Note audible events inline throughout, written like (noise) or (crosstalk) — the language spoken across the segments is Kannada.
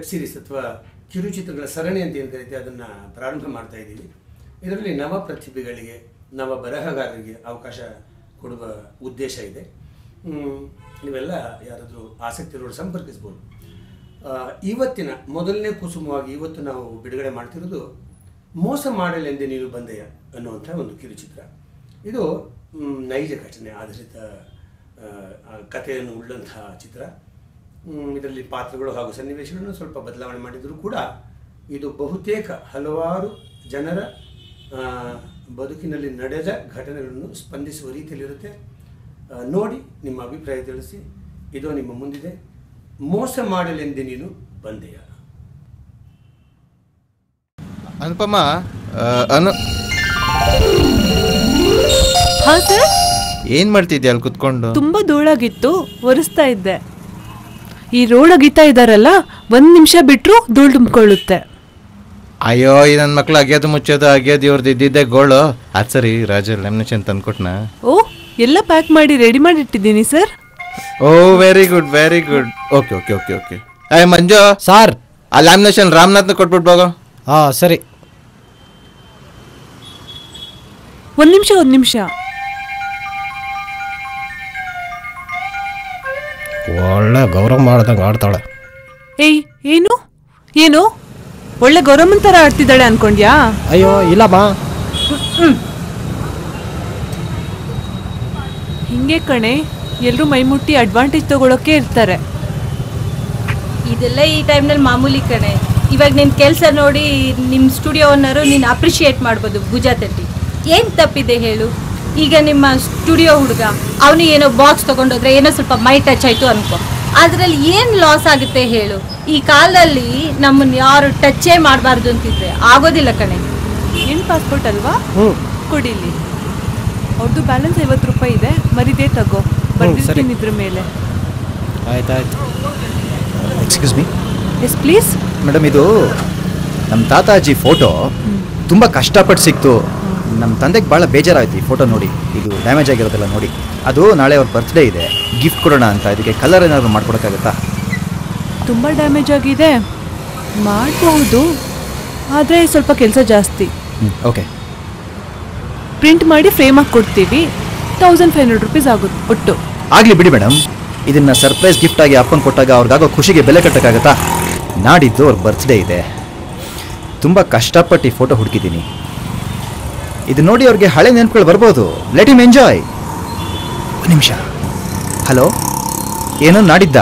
ವೆಬ್ ಸೀರೀಸ್ ಅಥವಾ ಕಿರುಚಿತ್ರಗಳ ಸರಣಿ ಅಂತ ಏನು ಕರೀತೀವಿ ಅದನ್ನು ಪ್ರಾರಂಭ ಮಾಡ್ತಾ ಇದ್ದೀವಿ ಇದರಲ್ಲಿ ನವ ಪ್ರತಿಭೆಗಳಿಗೆ, ನವ ಬರಹಗಾರರಿಗೆ ಅವಕಾಶ ಕೊಡುವ ಉದ್ದೇಶ ಇದೆ. ನೀವೆಲ್ಲ ಯಾರಾದರೂ ಆಸಕ್ತಿ ಇರೋರು ಸಂಪರ್ಕಿಸ್ಬೋದು ಇವತ್ತಿನ ಮೊದಲನೇ ಕುಸುಮವಾಗಿ ಇವತ್ತು ನಾವು ಬಿಡುಗಡೆ ಮಾಡ್ತಿರೋದು ಮೋಸ ಮಾಡಲೆಂದೇ ನೀನು ಬಂದೆಯ ಅನ್ನುವಂಥ ಒಂದು ಕಿರುಚಿತ್ರ. ಇದು ನೈಜ ಘಟನೆ ಆಧಾರಿತ ಕಥೆಯನ್ನು ಉಳ್ಳಂತಹ ಚಿತ್ರ. ಇದರಲ್ಲಿ ಪಾತ್ರಗಳು ಹಾಗೂ ಸನ್ನಿವೇಶಗಳನ್ನು ಸ್ವಲ್ಪ ಬದಲಾವಣೆ ಮಾಡಿದರೂ ಕೂಡ ಇದು ಬಹುತೇಕ ಹಲವಾರು ಜನರ ಬದುಕಿನಲ್ಲಿ ನಡೆದ ಘಟನೆಗಳನ್ನು ಸ್ಪಂದಿಸುವ ರೀತಿಯಲ್ಲಿರುತ್ತೆ. ನೋಡಿ ನಿಮ್ಮ ಅಭಿಪ್ರಾಯ ತಿಳಿಸಿ. ಇದು ನಿಮ್ಮ ಮುಂದಿದೆ. ಮೋಸ ಮಾಡಲೆಂದೇ ನೀನು ಬಂದೆಯ. ಅನುಪಮ ಆ, ಅನು ಏನ್ ಮಾಡ್ತಿದ್ಯಾ ಅಲ್ಲಿ ಕುತ್ಕೊಂಡು? ತುಂಬಾ ಧೂಳಾಗಿತ್ತು ಒರೆಸ್ತಾ ಇದ್ದೆ. ಈ ರೋಡ್ ಅಗಿತಾ ಇದಾರಲ್ಲ ಒಂದ್ ನಿಮಿಷ ಬಿಟ್ಟರು ಧೂಳು ತುಂಬಿಕೊಳ್ಳುತ್ತೆ. ಅಯ್ಯೋ ಈ ನನ್ನ ಮಕ್ಳು ಅಗೆದು ಮುಚ್ಚೋದು ಅಗ್ಯೋದು ಇವ್ರದ್ದು ಇದ್ದಿದ್ದೆ ಗೋಳು. ಅದು ಸರಿ ರಾಜ ಲೆಮಿನೇಷನ್ ತಂದ್ಕೊಟ್ನಾ? ಓ ಎಲ್ಲ ಪ್ಯಾಕ್ ಮಾಡಿ ರೆಡಿ ಮಾಡಿ ಇಟ್ಟಿದ್ದೀನಿ sir oh very good very good okay okay okay okay ಏ ಮಂಜು! ಸಾರ್ ಆ ಲ್ಯಾಮಿನೇಷನ್ ರಾಮನಾಥ್ನ ಕೊಟ್ಬಿಟ್ಟು ಹೋಗೋ. ಹಾಂ ಸರಿ. ಒಂದು ನಿಮಿಷ ಒಂದು ನಿಮಿಷ. ಒಳ್ಳೆ ಗೌರವ ಮಾಡ್ದಂಗೆ ಆಡ್ತಾಳೆ. ಏಯ್ ಏನು? ಏನು? ಒಳ್ಳೆ ಗೌರಮ್ಮನ್ ತರ ಆಡ್ತಿದ್ದಾಳೆ ಅನ್ಕೊಂಡ್ಯಾ? ಅಯ್ಯೋ ಇಲ್ಲಮ್ಮ ಹಿಂಗೆ ಕಣೆ ಎಲ್ಲರೂ ಮೈಮುಟ್ಟಿ ಅಡ್ವಾಂಟೇಜ್ ತಗೊಳಕ್ಕೆ ಇರ್ತಾರೆ. ಇದೆಲ್ಲ ಈ ಟೈಮ್ನಲ್ಲಿ ಮಾಮೂಲಿ ಕಣೆ. ಇವಾಗ ನಿನ್ನ ಕೆಲಸ ನೋಡಿ ನಿಮ್ಮ ಸ್ಟುಡಿಯೋ ಓನರು ನೀನು ಅಪ್ರಿಷಿಯೇಟ್ ಮಾಡ್ಬೋದು ಭುಜ ತಟ್ಟಿ ಏನು ತಪ್ಪಿದೆ ಹೇಳು? ಈಗ ನಿಮ್ಮ ಸ್ಟುಡಿಯೋ ಹುಡುಗ ಅವನು ಏನೋ ಬಾಕ್ಸ್ ತಗೊಂಡೋದ್ರೆ ಏನೋ ಸ್ವಲ್ಪ ಮೈ ಟಚ್ ಆಯಿತು ಅನ್ಕೋ. ಅದರಲ್ಲಿ ಏನು ಲಾಸ್ ಆಗುತ್ತೆ ಹೇಳು? ಈ ಕಾಲದಲ್ಲಿ ನಮ್ಮನ್ನು ಯಾರು ಟಚ್ಚೇ ಮಾಡಬಾರ್ದು ಅಂತಿದ್ರೆ ಆಗೋದಿಲ್ಲ ಕಣೆ. ಏನು ಪಾಸ್ಪೋರ್ಟ್ ಅಲ್ವಾ? ಹ್ಞೂ ಕೊಡಿಲಿ. ಅವ್ರದ್ದು ಬ್ಯಾಲೆನ್ಸ್ ಐವತ್ತು ರೂಪಾಯಿ ಇದೆ ಮರಿದೇ ತಗೋ. ಬರ್ದಿರ್ತೀನಿ ಇದ್ರ ಮೇಲೆ. ಆಯ್ತಾಯ್ತು. Excuse me yes please madam ಇದು ನಮ್ಮ ತಾತಾಜಿ ಫೋಟೋ ತುಂಬ ಕಷ್ಟಪಟ್ಟು ಸಿಕ್ತು. ನಮ್ಮ ತಂದೆಗೆ ಭಾಳ ಬೇಜಾರಾಯ್ತು ಈ ಫೋಟೋ ನೋಡಿ. ಇದು ಡ್ಯಾಮೇಜ್ ಆಗಿರೋದೆಲ್ಲ ನೋಡಿ. ಅದು ನಾಳೆ ಅವ್ರ ಬರ್ತ್ಡೇ ಇದೆ. ಗಿಫ್ಟ್ ಕೊಡೋಣ ಅಂತ. ಇದಕ್ಕೆ ಕಲರ್ ಏನಾದರೂ ಮಾಡ್ಕೊಡೋಕ್ಕಾಗತ್ತಾ? ತುಂಬ ಡ್ಯಾಮೇಜ್ ಆಗಿದೆ. ಮಾಡಬಹುದು ಆದರೆ ಸ್ವಲ್ಪ ಕೆಲಸ ಜಾಸ್ತಿ. ಹ್ಞೂ ಓಕೆ ಪ್ರಿಂಟ್ ಮಾಡಿ ಫ್ರೇಮ್ ಹಾಕಿ ಕೊಡ್ತೀವಿ. ತೌಸಂಡ್ ಫೈವ್ ಹಂಡ್ರೆಡ್ ರುಪೀಸ್ ಆಗುತ್ತೆ ಒಟ್ಟು. ಆಗಲಿ ಬಿಡಿ ಮೇಡಮ್ ಇದನ್ನು ಸರ್ಪ್ರೈಸ್ ಗಿಫ್ಟ್ ಆಗಿ ಅಪ್ಪನ ಕೊಟ್ಟಾಗ ಅವ್ರಿಗಾಗೋ ಖುಷಿಗೆ ಬೆಲೆ ಕಟ್ಟೋಕ್ಕಾಗತ್ತಾ? ನಾಡಿದ್ದು ಅವ್ರ ಬರ್ತ್ಡೇ ಇದೆ. ತುಂಬ ಕಷ್ಟಪಟ್ಟು ಈ ಫೋಟೋ ಹುಡುಕಿದ್ದೀನಿ. ಇದು ನೋಡಿ ಅವ್ರಿಗೆ ಹಳೆ ನೆನಪುಗಳು ಬರ್ಬೋದು. ಲೆಟ್ ಇಮ್ ಎಂಜಾಯ್ ಒಂದು ನಿಮಿಷ. ಹಲೋ ಏನೋ ನಾಡಿದ್ದ?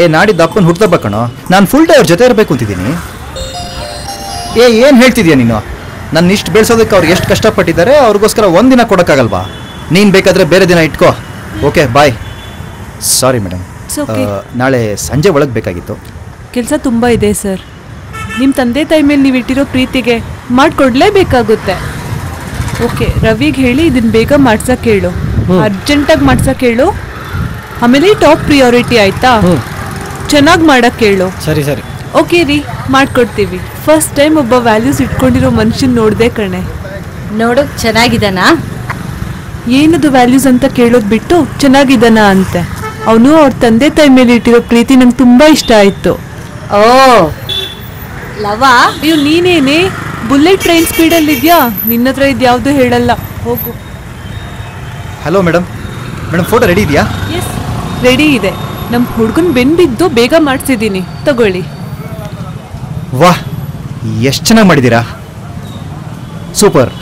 ಏ ನಾಡಿದ್ದ ಅಪ್ಪನ ಹುಡ್ತಾ ಕಣೋ. ನಾನು ಫುಲ್ ಡೇ ಅವ್ರ ಜೊತೆ ಇರಬೇಕು ಅಂತಿದ್ದೀನಿ. ಏ ಏನು ಹೇಳ್ತಿದ್ಯಾ ನೀನು? ನನ್ನ ಇಷ್ಟು ಬೆಳೆಸೋದಕ್ಕೆ ಅವ್ರಿಗೆ ಎಷ್ಟು ಕಷ್ಟಪಟ್ಟಿದ್ದಾರೆ ಅವ್ರಿಗೋಸ್ಕರ ಒಂದಿನ ಕೊಡೋಕ್ಕಾಗಲ್ವಾ? ನೀನು ಬೇಕಾದರೆ ಬೇರೆ ದಿನ ಇಟ್ಕೋ. ಓಕೆ ಬಾಯ್ ಸಾರಿ ಮೇಡಮ್ ನಾಳೆ ಸಂಜೆ ಒಳಗೆ ಬೇಕಾಗಿತ್ತು. ಕೆಲಸ ತುಂಬ ಇದೆ ಸರ್ ನಿಮ್ಮ ತಂದೆ ತಾಯಿ ಮೇಲೆ ನೀವು ಇಟ್ಟಿರೋ ಪ್ರೀತಿಗೆ ಮಾಡಿಕೊಡ್ಲೇಬೇಕಾಗುತ್ತೆ. ಓಕೆ ರವಿಗೆ ಹೇಳಿ ಇದನ್ನ ಬೇಗ ಮಾಡ್ಸಕ್ ಹೇಳು ಅರ್ಜೆಂಟಾಗಿ ಮಾಡ್ಸಕ್ಕೆ ಹೇಳು ಆಮೇಲೆ ಟಾಪ್ ಪ್ರಿಯಾರಿಟಿ ಆಯ್ತಾ? ಚೆನ್ನಾಗಿ ಮಾಡಕ್ಕೆ ಹೇಳು ಸರಿ ಸರಿ. ಓಕೆ ರೀ ಮಾಡ್ಕೊಡ್ತೀವಿ. ಫಸ್ಟ್ ಟೈಮ್ ಒಬ್ಬ ವ್ಯಾಲ್ಯೂಸ್ ಇಟ್ಕೊಂಡಿರೋ ಮನುಷ್ಯನ್ ನೋಡ್ದೆ ಕಣೆ. ನೋಡೋಕೆ ಚೆನ್ನಾಗಿದ್ದಾನಾ? ಏನದು ವ್ಯಾಲ್ಯೂಸ್ ಅಂತ ಕೇಳೋದು ಬಿಟ್ಟು ಚೆನ್ನಾಗಿದ್ದಾನ ಅಂತೆ. ಅವನು ಅವ್ರ ತಂದೆ ತಾಯಿ ಮೇಲೆ ಇಟ್ಟಿರೋ ಪ್ರೀತಿ ನಂಗೆ ತುಂಬಾ ಇಷ್ಟ ಆಯ್ತು. ಓ ಲವ? ಅಯ್ಯೋ ನೀನೇನೆ? ಬುಲೆಟ್ ಟ್ರೈನ್ ಸ್ಪೀಡಲ್ಲಿ ಇದೆಯಾ ನಿನ್ನ ಹತ್ರ ಇದ್ಯಾವುದೂ ಯಾವುದು ಹೇಳಲ್ಲ. ಹೋಗು. Hello madam madam photo ready ಇದೆಯಾ? ಎಸ್ ರೆಡಿ ಇದೆ. ನಮ್ಮ ಹುಡುಗನ್ ಬೆನ್ಬಿದ್ದು ಬೇಗ ಮಾಡಿಸಿದ್ದೀನಿ ತಗೊಳ್ಳಿ. ವಾಹ್ ಎಷ್ಟು ಚೆನ್ನಾಗಿ ಮಾಡಿದ್ದೀರಾ? ಸೂಪರ್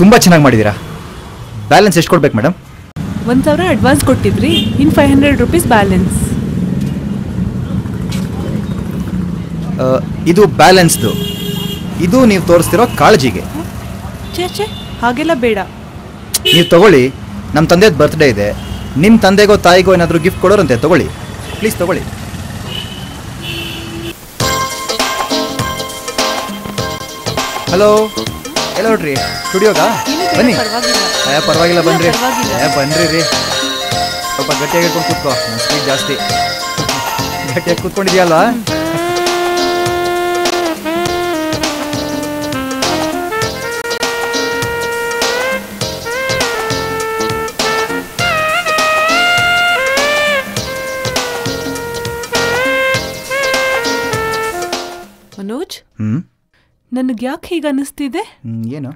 ತುಂಬ ಚೆನ್ನಾಗಿ ಮಾಡಿದ್ದೀರಾ? ಬ್ಯಾಲೆನ್ಸ್ ಎಷ್ಟು ಕೊಡ್ಬೇಕು ಮೇಡಮ್ ಒಂದು ಸಾವಿರ advance ಕೊಟ್ಟಿದ್ರಿ. In five hundred rupees balance ಇದು ಬ್ಯಾಲೆನ್ಸ್ದು ಇದು ನೀವು ತೋರಿಸ್ತಿರೋ ಕಾಳಜಿಗೆ. ಛೇ ಛೇ ಹಾಗೆಲ್ಲ ಬೇಡ. ನೀವು ತಗೊಳ್ಳಿ ನಮ್ಮ ತಂದೆದು ಬರ್ತ್ಡೇ ಇದೆ. ನಿಮ್ಮ ತಂದೆಗೋ ತಾಯಿಗೋ ಏನಾದರೂ ಗಿಫ್ಟ್ ಕೊಡೋರಂತೆ ತಗೊಳ್ಳಿ. ಪ್ಲೀಸ್ ತಗೊಳ್ಳಿ. ಹಲೋ ಎಲ್ಲ ನೋಡ್ರಿ ಸ್ಟುಡಿಯೋಗಾ ಬನ್ನಿ. ಪರವಾಗಿಲ್ಲ. ಏ ಪರವಾಗಿಲ್ಲ ಬನ್ರಿ. ಅಯ್ಯ ಏ ಬನ್ರಿ ರೀ. ಸ್ವಲ್ಪ ಗಟ್ಟಿಯಾಗಿ ಕೂತ್ಕೋ. ನನ್ನ ಸ್ಪೀಡ್ ಜಾಸ್ತಿ. ಗಟ್ಟಿಯಾಗಿ ಕೂತ್ಕೊಂಡಿದ್ಯಲ್ವಾ? ನನಗೆ ಯಾಕೆ ಹೀಗೆ ಅನಿಸ್ತಿದೆ ಏನು?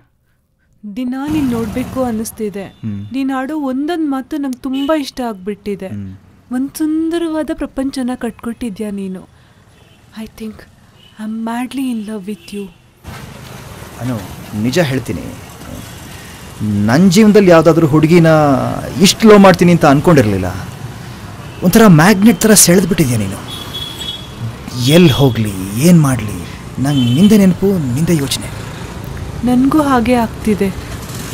ದಿನ ನೀನು ನೋಡಬೇಕು ಅನ್ನಿಸ್ತಿದೆ. ಹ್ಮ್. ನೀನು ಆಡೋ ಒಂದೊಂದು ಮಾತು ನಂಗೆ ತುಂಬ ಇಷ್ಟ ಆಗ್ಬಿಟ್ಟಿದೆ. ಒಂದು ಸುಂದರವಾದ ಪ್ರಪಂಚನ ಕಟ್ಕೊಟ್ಟಿದ್ಯಾ ನೀನು? I think I am madly in love with you Anu ನಿಜ ಹೇಳ್ತೀನಿ. ನನ್ನ ಜೀವನದಲ್ಲಿ ಯಾವುದಾದ್ರೂ ಹುಡುಗಿನ ಇಷ್ಟು ಲೋ ಮಾಡ್ತೀನಿ ಅಂತ ಅಂದ್ಕೊಂಡಿರಲಿಲ್ಲ ಒಂಥರ ಮ್ಯಾಗ್ನೆಟ್ ಥರ ಸೆಳೆದ್ಬಿಟ್ಟಿದ್ಯಾ ನೀನು? ಎಲ್ಲಿ ಹೋಗಲಿ ಏನು ಮಾಡಲಿ? ನಂಗೆ ನಿಂದೆ ನೆನಪು ನಿಂದೆ ಯೋಚನೆ. ನನಗೂ ಹಾಗೆ ಆಗ್ತಿದೆ.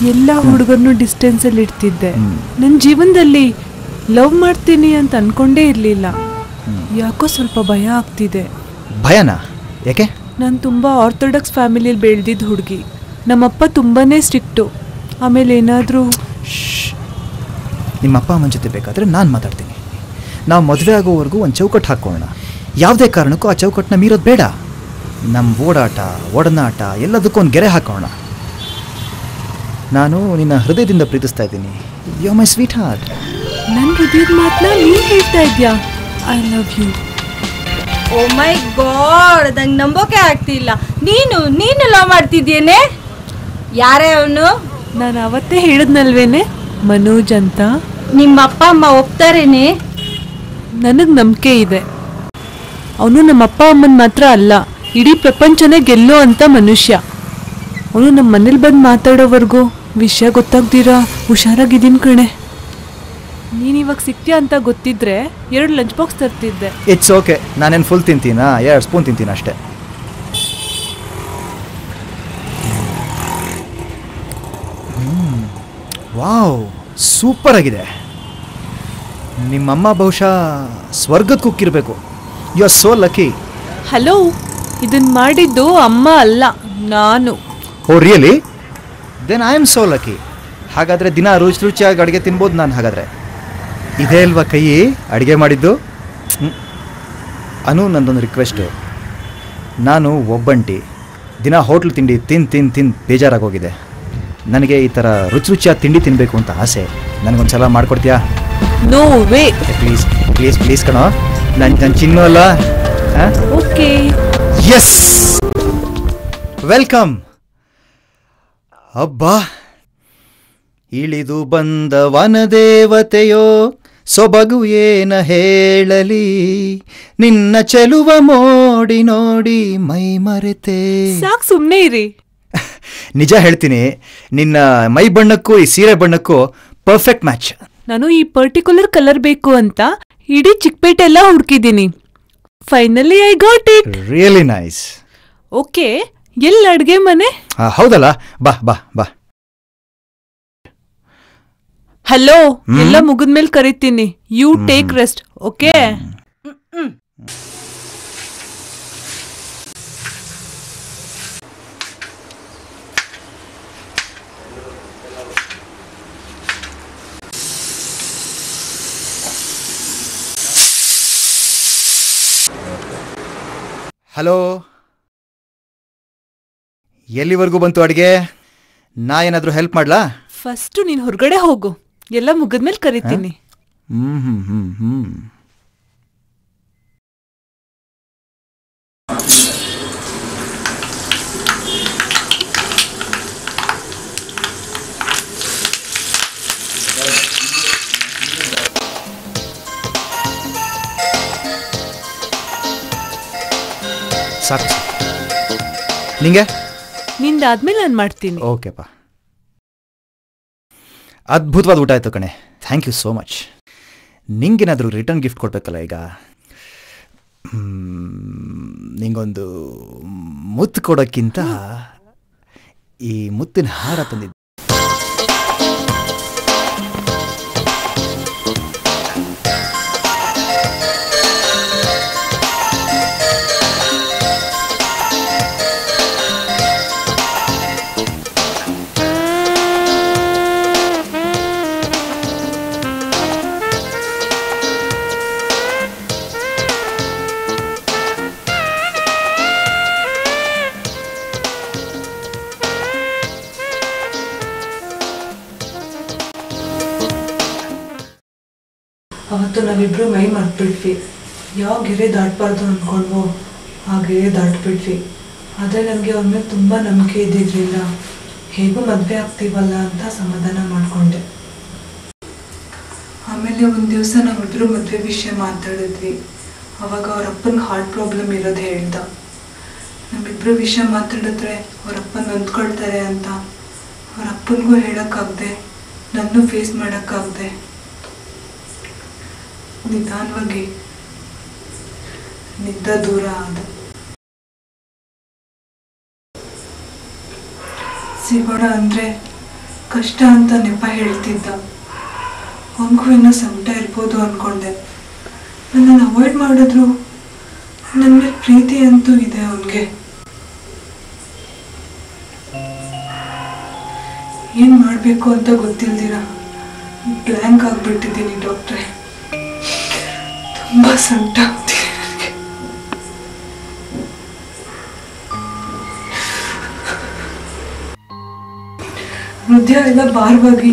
ಎಲ್ಲ ಹುಡುಗರನ್ನು ಡಿಸ್ಟೆನ್ಸಲ್ಲಿ ಇಡ್ತಿದ್ದೆ. ನನ್ನ ಜೀವನದಲ್ಲಿ ಲವ್ ಮಾಡ್ತೀನಿ ಅಂತ ಅನ್ಕೊಂಡೇ ಇರಲಿಲ್ಲ. ಯಾಕೋ ಸ್ವಲ್ಪ ಭಯ ಆಗ್ತಿದೆ. ಭಯನಾ? ಯಾಕೆ? ನಾನು ತುಂಬ ಆರ್ಥೋಡಾಕ್ಸ್ ಫ್ಯಾಮಿಲಿಯಲ್ಲಿ ಬೆಳೆದಿದ್ದ ಹುಡುಗಿ. ನಮ್ಮಪ್ಪ ತುಂಬಾ ಸ್ಟ್ರಿಕ್ಟು. ಆಮೇಲೆ ಏನಾದರೂ ನಿಮ್ಮ ಅಪ್ಪ ಅಮ್ಮನ ಜೊತೆ ಬೇಕಾದರೆ ನಾನು ಮಾತಾಡ್ತೀನಿ. ನಾವು ಮದುವೆ ಆಗೋವರೆಗೂ ಒಂದು ಚೌಕಟ್ಟು ಹಾಕ್ಕೊಳ್ಳೋಣ. ಯಾವುದೇ ಕಾರಣಕ್ಕೂ ಆ ಚೌಕಟ್ಟನ್ನ ಮೀರೋದು ಬೇಡ. ನಮ್ಮ ಓಡಾಟ ಒಡನಾಟ ಎಲ್ಲದಕ್ಕೂ ಒಂದು ಗೆರೆ ಹಾಕೋಣ. ನಾನು ನಿನ್ನ ಹೃದಯದಿಂದ ಪ್ರೀತಿಸ್ತಾ ಇದ್ದೀನಿ. ಯೋ ಮೈ ಸ್ವೀಟ್ ಹಾರ್ಟ್ ನನ್ನ ಹೃದಯದ ಮಾತನ್ನ ನೀನು ಹೇಳ್ತಾ ಇದ್ಯಾ? I love you oh my god ನಂಗೆ ನಂಬೋಕೆ ಆಗ್ತಿಲ್ಲ. ನೀನು ನೀನು ಲವ್ ಮಾಡ್ತಿದ್ದೀಯೇನೆ? ಯಾರೇ ಅವನು? ನಾನು ಅವತ್ತೇ ಹೇಳಿದ್ನಲ್ವೇನೆ ಮನೋಜ್ ಅಂತ? ನಿಮ್ಮ ಅಪ್ಪ ಅಮ್ಮ ಒಪ್ತಾರೇನೆ? ನನಗೆ ನಂಬಿಕೆ ಇದೆ. ಅವನು ನಮ್ಮ ಅಪ್ಪ ಅಮ್ಮನ ಮಾತ್ರ ಅಲ್ಲ. ಇಡೀ ಪ್ರಪಂಚನೇ ಗೆಲ್ಲೋ ಅಂತ ಮನುಷ್ಯ. ಅವನು ನಮ್ಮ ಮನೇಲಿ ಬಂದು ಮಾತಾಡೋವರೆಗೂ ವಿಷಯ ಗೊತ್ತಾಗ್ದಿರಾ? ಹುಷಾರಾಗಿದ್ದೀನಿ ಕಣೆ. ನೀನು ಇವಾಗ ಸಿಗ್ತೀಯ ಅಂತ ಗೊತ್ತಿದ್ರೆ ಎರಡು ಲಂಚ್ ಬಾಕ್ಸ್ ತರ್ತಿದ್ದೆ. ಇಟ್ಸ್ ಓಕೆ ನಾನೇನು ಫುಲ್ ತಿಂತೀನಾ? ಎರಡು ಸ್ಪೂನ್ ತಿಂತೀನಿ ಅಷ್ಟೇ. ವಾವ್ ಸೂಪರ್ ಆಗಿದೆ. ನಿಮ್ಮಮ್ಮ ಬಹುಶಃ ಸ್ವರ್ಗದ ಕುಕ್ಕಿರಬೇಕು you are so lucky hello ಇದನ್ನ ಮಾಡಿದ್ದು ಅಮ್ಮ ಅಲ್ಲ ನಾನು. ಓ really then I am so lucky ಹಾಗಾದರೆ ದಿನ ರುಚಿ ರುಚಿಯಾಗಿ ಅಡುಗೆ ತಿನ್ಬೋದು ನಾನು ಹಾಗಾದರೆ. ಇದೇ ಅಲ್ವಾ ಕೈ? ಅಡುಗೆ ಮಾಡಿದ್ದು. ಅನು ನಂದೊಂದು ರಿಕ್ವೆಸ್ಟು ನಾನು ಒಬ್ಬಂಟಿ. ದಿನ ಹೋಟ್ಲ್ ತಿಂಡಿ ತಿನ್ ತಿನ್ ತಿಂದು ಬೇಜಾರಾಗೋಗಿದೆ. ನನಗೆ ಈ ಥರ ರುಚಿ ರುಚಿಯಾಗಿ ತಿಂಡಿ ತಿನ್ನಬೇಕು ಅಂತ ಆಸೆ. ನನಗೊಂದು ಸಲ ಮಾಡಿಕೊಡ್ತೀಯಾ no way please please please ಕಣೋ. ನನ್ನ ನನ್ನ ಚಿನ್ನು ಅಲ್ಲ. ಓಕೆ ಎಸ್ ವೆಲ್ಕಮ್ ಅಬ್ಬಾ. ಇಳಿದು ಬಂದ ವನದೇವತೆಯೋ ಸೊಬಗು ಏನ ಹೇಳಲಿ? ನಿನ್ನ ಚೆಲುವ ಮೋಡಿ ನೋಡಿ ಮೈ ಮರೆತೆ. ಸಾಕು ಸುಮ್ಮನೆ ಇರಿ. (laughs) ನಿಜ ಹೇಳ್ತೀನಿ ನಿನ್ನ ಮೈ ಬಣ್ಣಕ್ಕೂ ಈ ಸೀರೆ ಬಣ್ಣಕ್ಕೂ ಪರ್ಫೆಕ್ಟ್ ಮ್ಯಾಚ್ ನಾನು ಈ ಪರ್ಟಿಕ್ಯುಲರ್ ಕಲರ್ ಬೇಕು ಅಂತ ಇಡೀ ಚಿಕ್ಕಪೇಟೆ ಎಲ್ಲ ಹುಡುಕಿದ್ದೀನಿ. Finally I got it really nice okay ಎಲ್ಲಿ ಅಡುಗೆ ಮನೆ? ಹೌದಲ್ಲ. ಬಾ ಬಾ ಬಾ. ಹಲೋ ಎಲ್ಲ ಮುಗಿದ್ಮೇಲೆ ಕರಿತೀನಿ. You take rest okay hello? ಎಲ್ಲಿವರೆಗೂ ಬಂತು ಅಡಿಗೆ? ನಾ ಏನಾದರೂ ಹೆಲ್ಪ್ ಮಾಡ್ಲಾ? ಫಸ್ಟ್ ನೀನ್ ಹೊರಗಡೆ ಹೋಗು. ಎಲ್ಲ ಮುಗಿದ್ಮೇಲೆ ಕರಿತೀನಿ. ಹ್ಮ್ ಹ್ಮ್ ಹ್ಮ್ ಹ್ಮ್. ಸಾಕು. ನಿಂಗೆ? ನಿಂದಾದ್ಮೇಲೆ ನಾನು ಮಾಡ್ತೀನಿ. ಓಕೆಪ್ಪ ಅದ್ಭುತವಾದ ಊಟ ಆಯಿತು ಕಣೆ. ಥ್ಯಾಂಕ್ ಯು ಸೋ ಮಚ್ ನಿಂಗೇನಾದರೂ ರಿಟರ್ನ್ ಗಿಫ್ಟ್ ಕೊಡಬೇಕಲ್ಲ ಈಗ? ನಿಂಗೊಂದು ಮುತ್ತು ಕೊಡೋಕ್ಕಿಂತ ಈ ಮುತ್ತಿನ ಹಾರ ತಂದಿದ್ದೆ ನಾವಿಬ್ರು ಮೈ ಮರ್ತ್ಬಿಟ್ವಿ. ಯಾವ ಗೆರೆ ದಾಟ್ಬಾರ್ದು ಆ ಗೆರೆ ದಾಟ್ಬಿಟ್ವಿ. ಆದರೆ ನನಗೆ ಅವ್ರ ಮೇಲೆ ತುಂಬ ನಂಬಿಕೆ ಇದ್ದಿರಲಿಲ್ಲ. ಹೇಗೂ ಮದುವೆ ಆಗ್ತೀವಲ್ಲ ಅಂತ ಸಮಾಧಾನ ಮಾಡಿಕೊಂಡೆ. ಆಮೇಲೆ ಒಂದು ದಿವಸ ನಾವಿಬ್ಬರು ಮದುವೆ ವಿಷಯ ಮಾತಾಡಿದ್ವಿ. ಅವಾಗ ಅವ್ರ ಹಾರ್ಟ್ ಪ್ರಾಬ್ಲಮ್ ಇರೋದು ಹೇಳ್ದ. ನಮ್ಮಿಬ್ರು ವಿಷಯ ಮಾತಾಡಿದ್ರೆ ಅವ್ರ ಅಪ್ಪ ನೊಂದ್ಕೊಳ್ತಾರೆ ಅಂತ. ಅವ್ರ ಅಪ್ಪನಿಗೂ ಹೇಳೋಕ್ಕಾಗದೆ, ನನ್ನೂ ಫೇಸ್ ಮಾಡೋಕ್ಕಾಗದೆ. ನಿಧಾನವಾಗಿ ನಿದ್ದ ದೂರ ಆದ. ಸಿಗೋಣ ಅಂದ್ರೆ ಕಷ್ಟ ಅಂತ ನೆಪ ಹೇಳ್ತಿದ್ದ. ಅವನಿಗೂ ಇನ್ನೂ ಸಂಕಟ ಇರ್ಬೋದು ಅನ್ಕೊಂಡೆ. ನನ್ನ ಅವಾಯ್ಡ್ ಮಾಡಿದ್ರು ನನ್ನ ಪ್ರೀತಿ ಅಂತೂ ಇದೆ ಅವನಿಗೆ. ಏನು ಮಾಡಬೇಕು ಅಂತ ಗೊತ್ತಿಲ್ದಿರ ಬ್ಲ್ಯಾಂಕ್ ಆಗಿಬಿಟ್ಟಿದ್ದೀನಿ ಡಾಕ್ಟ್ರೆ. ತುಂಬ ಸಂಕಟ ಆಗ್ತಿದೆ ನನಗೆ. ಹೃದಯ ಎಲ್ಲ ಭಾರವಾಗಿ,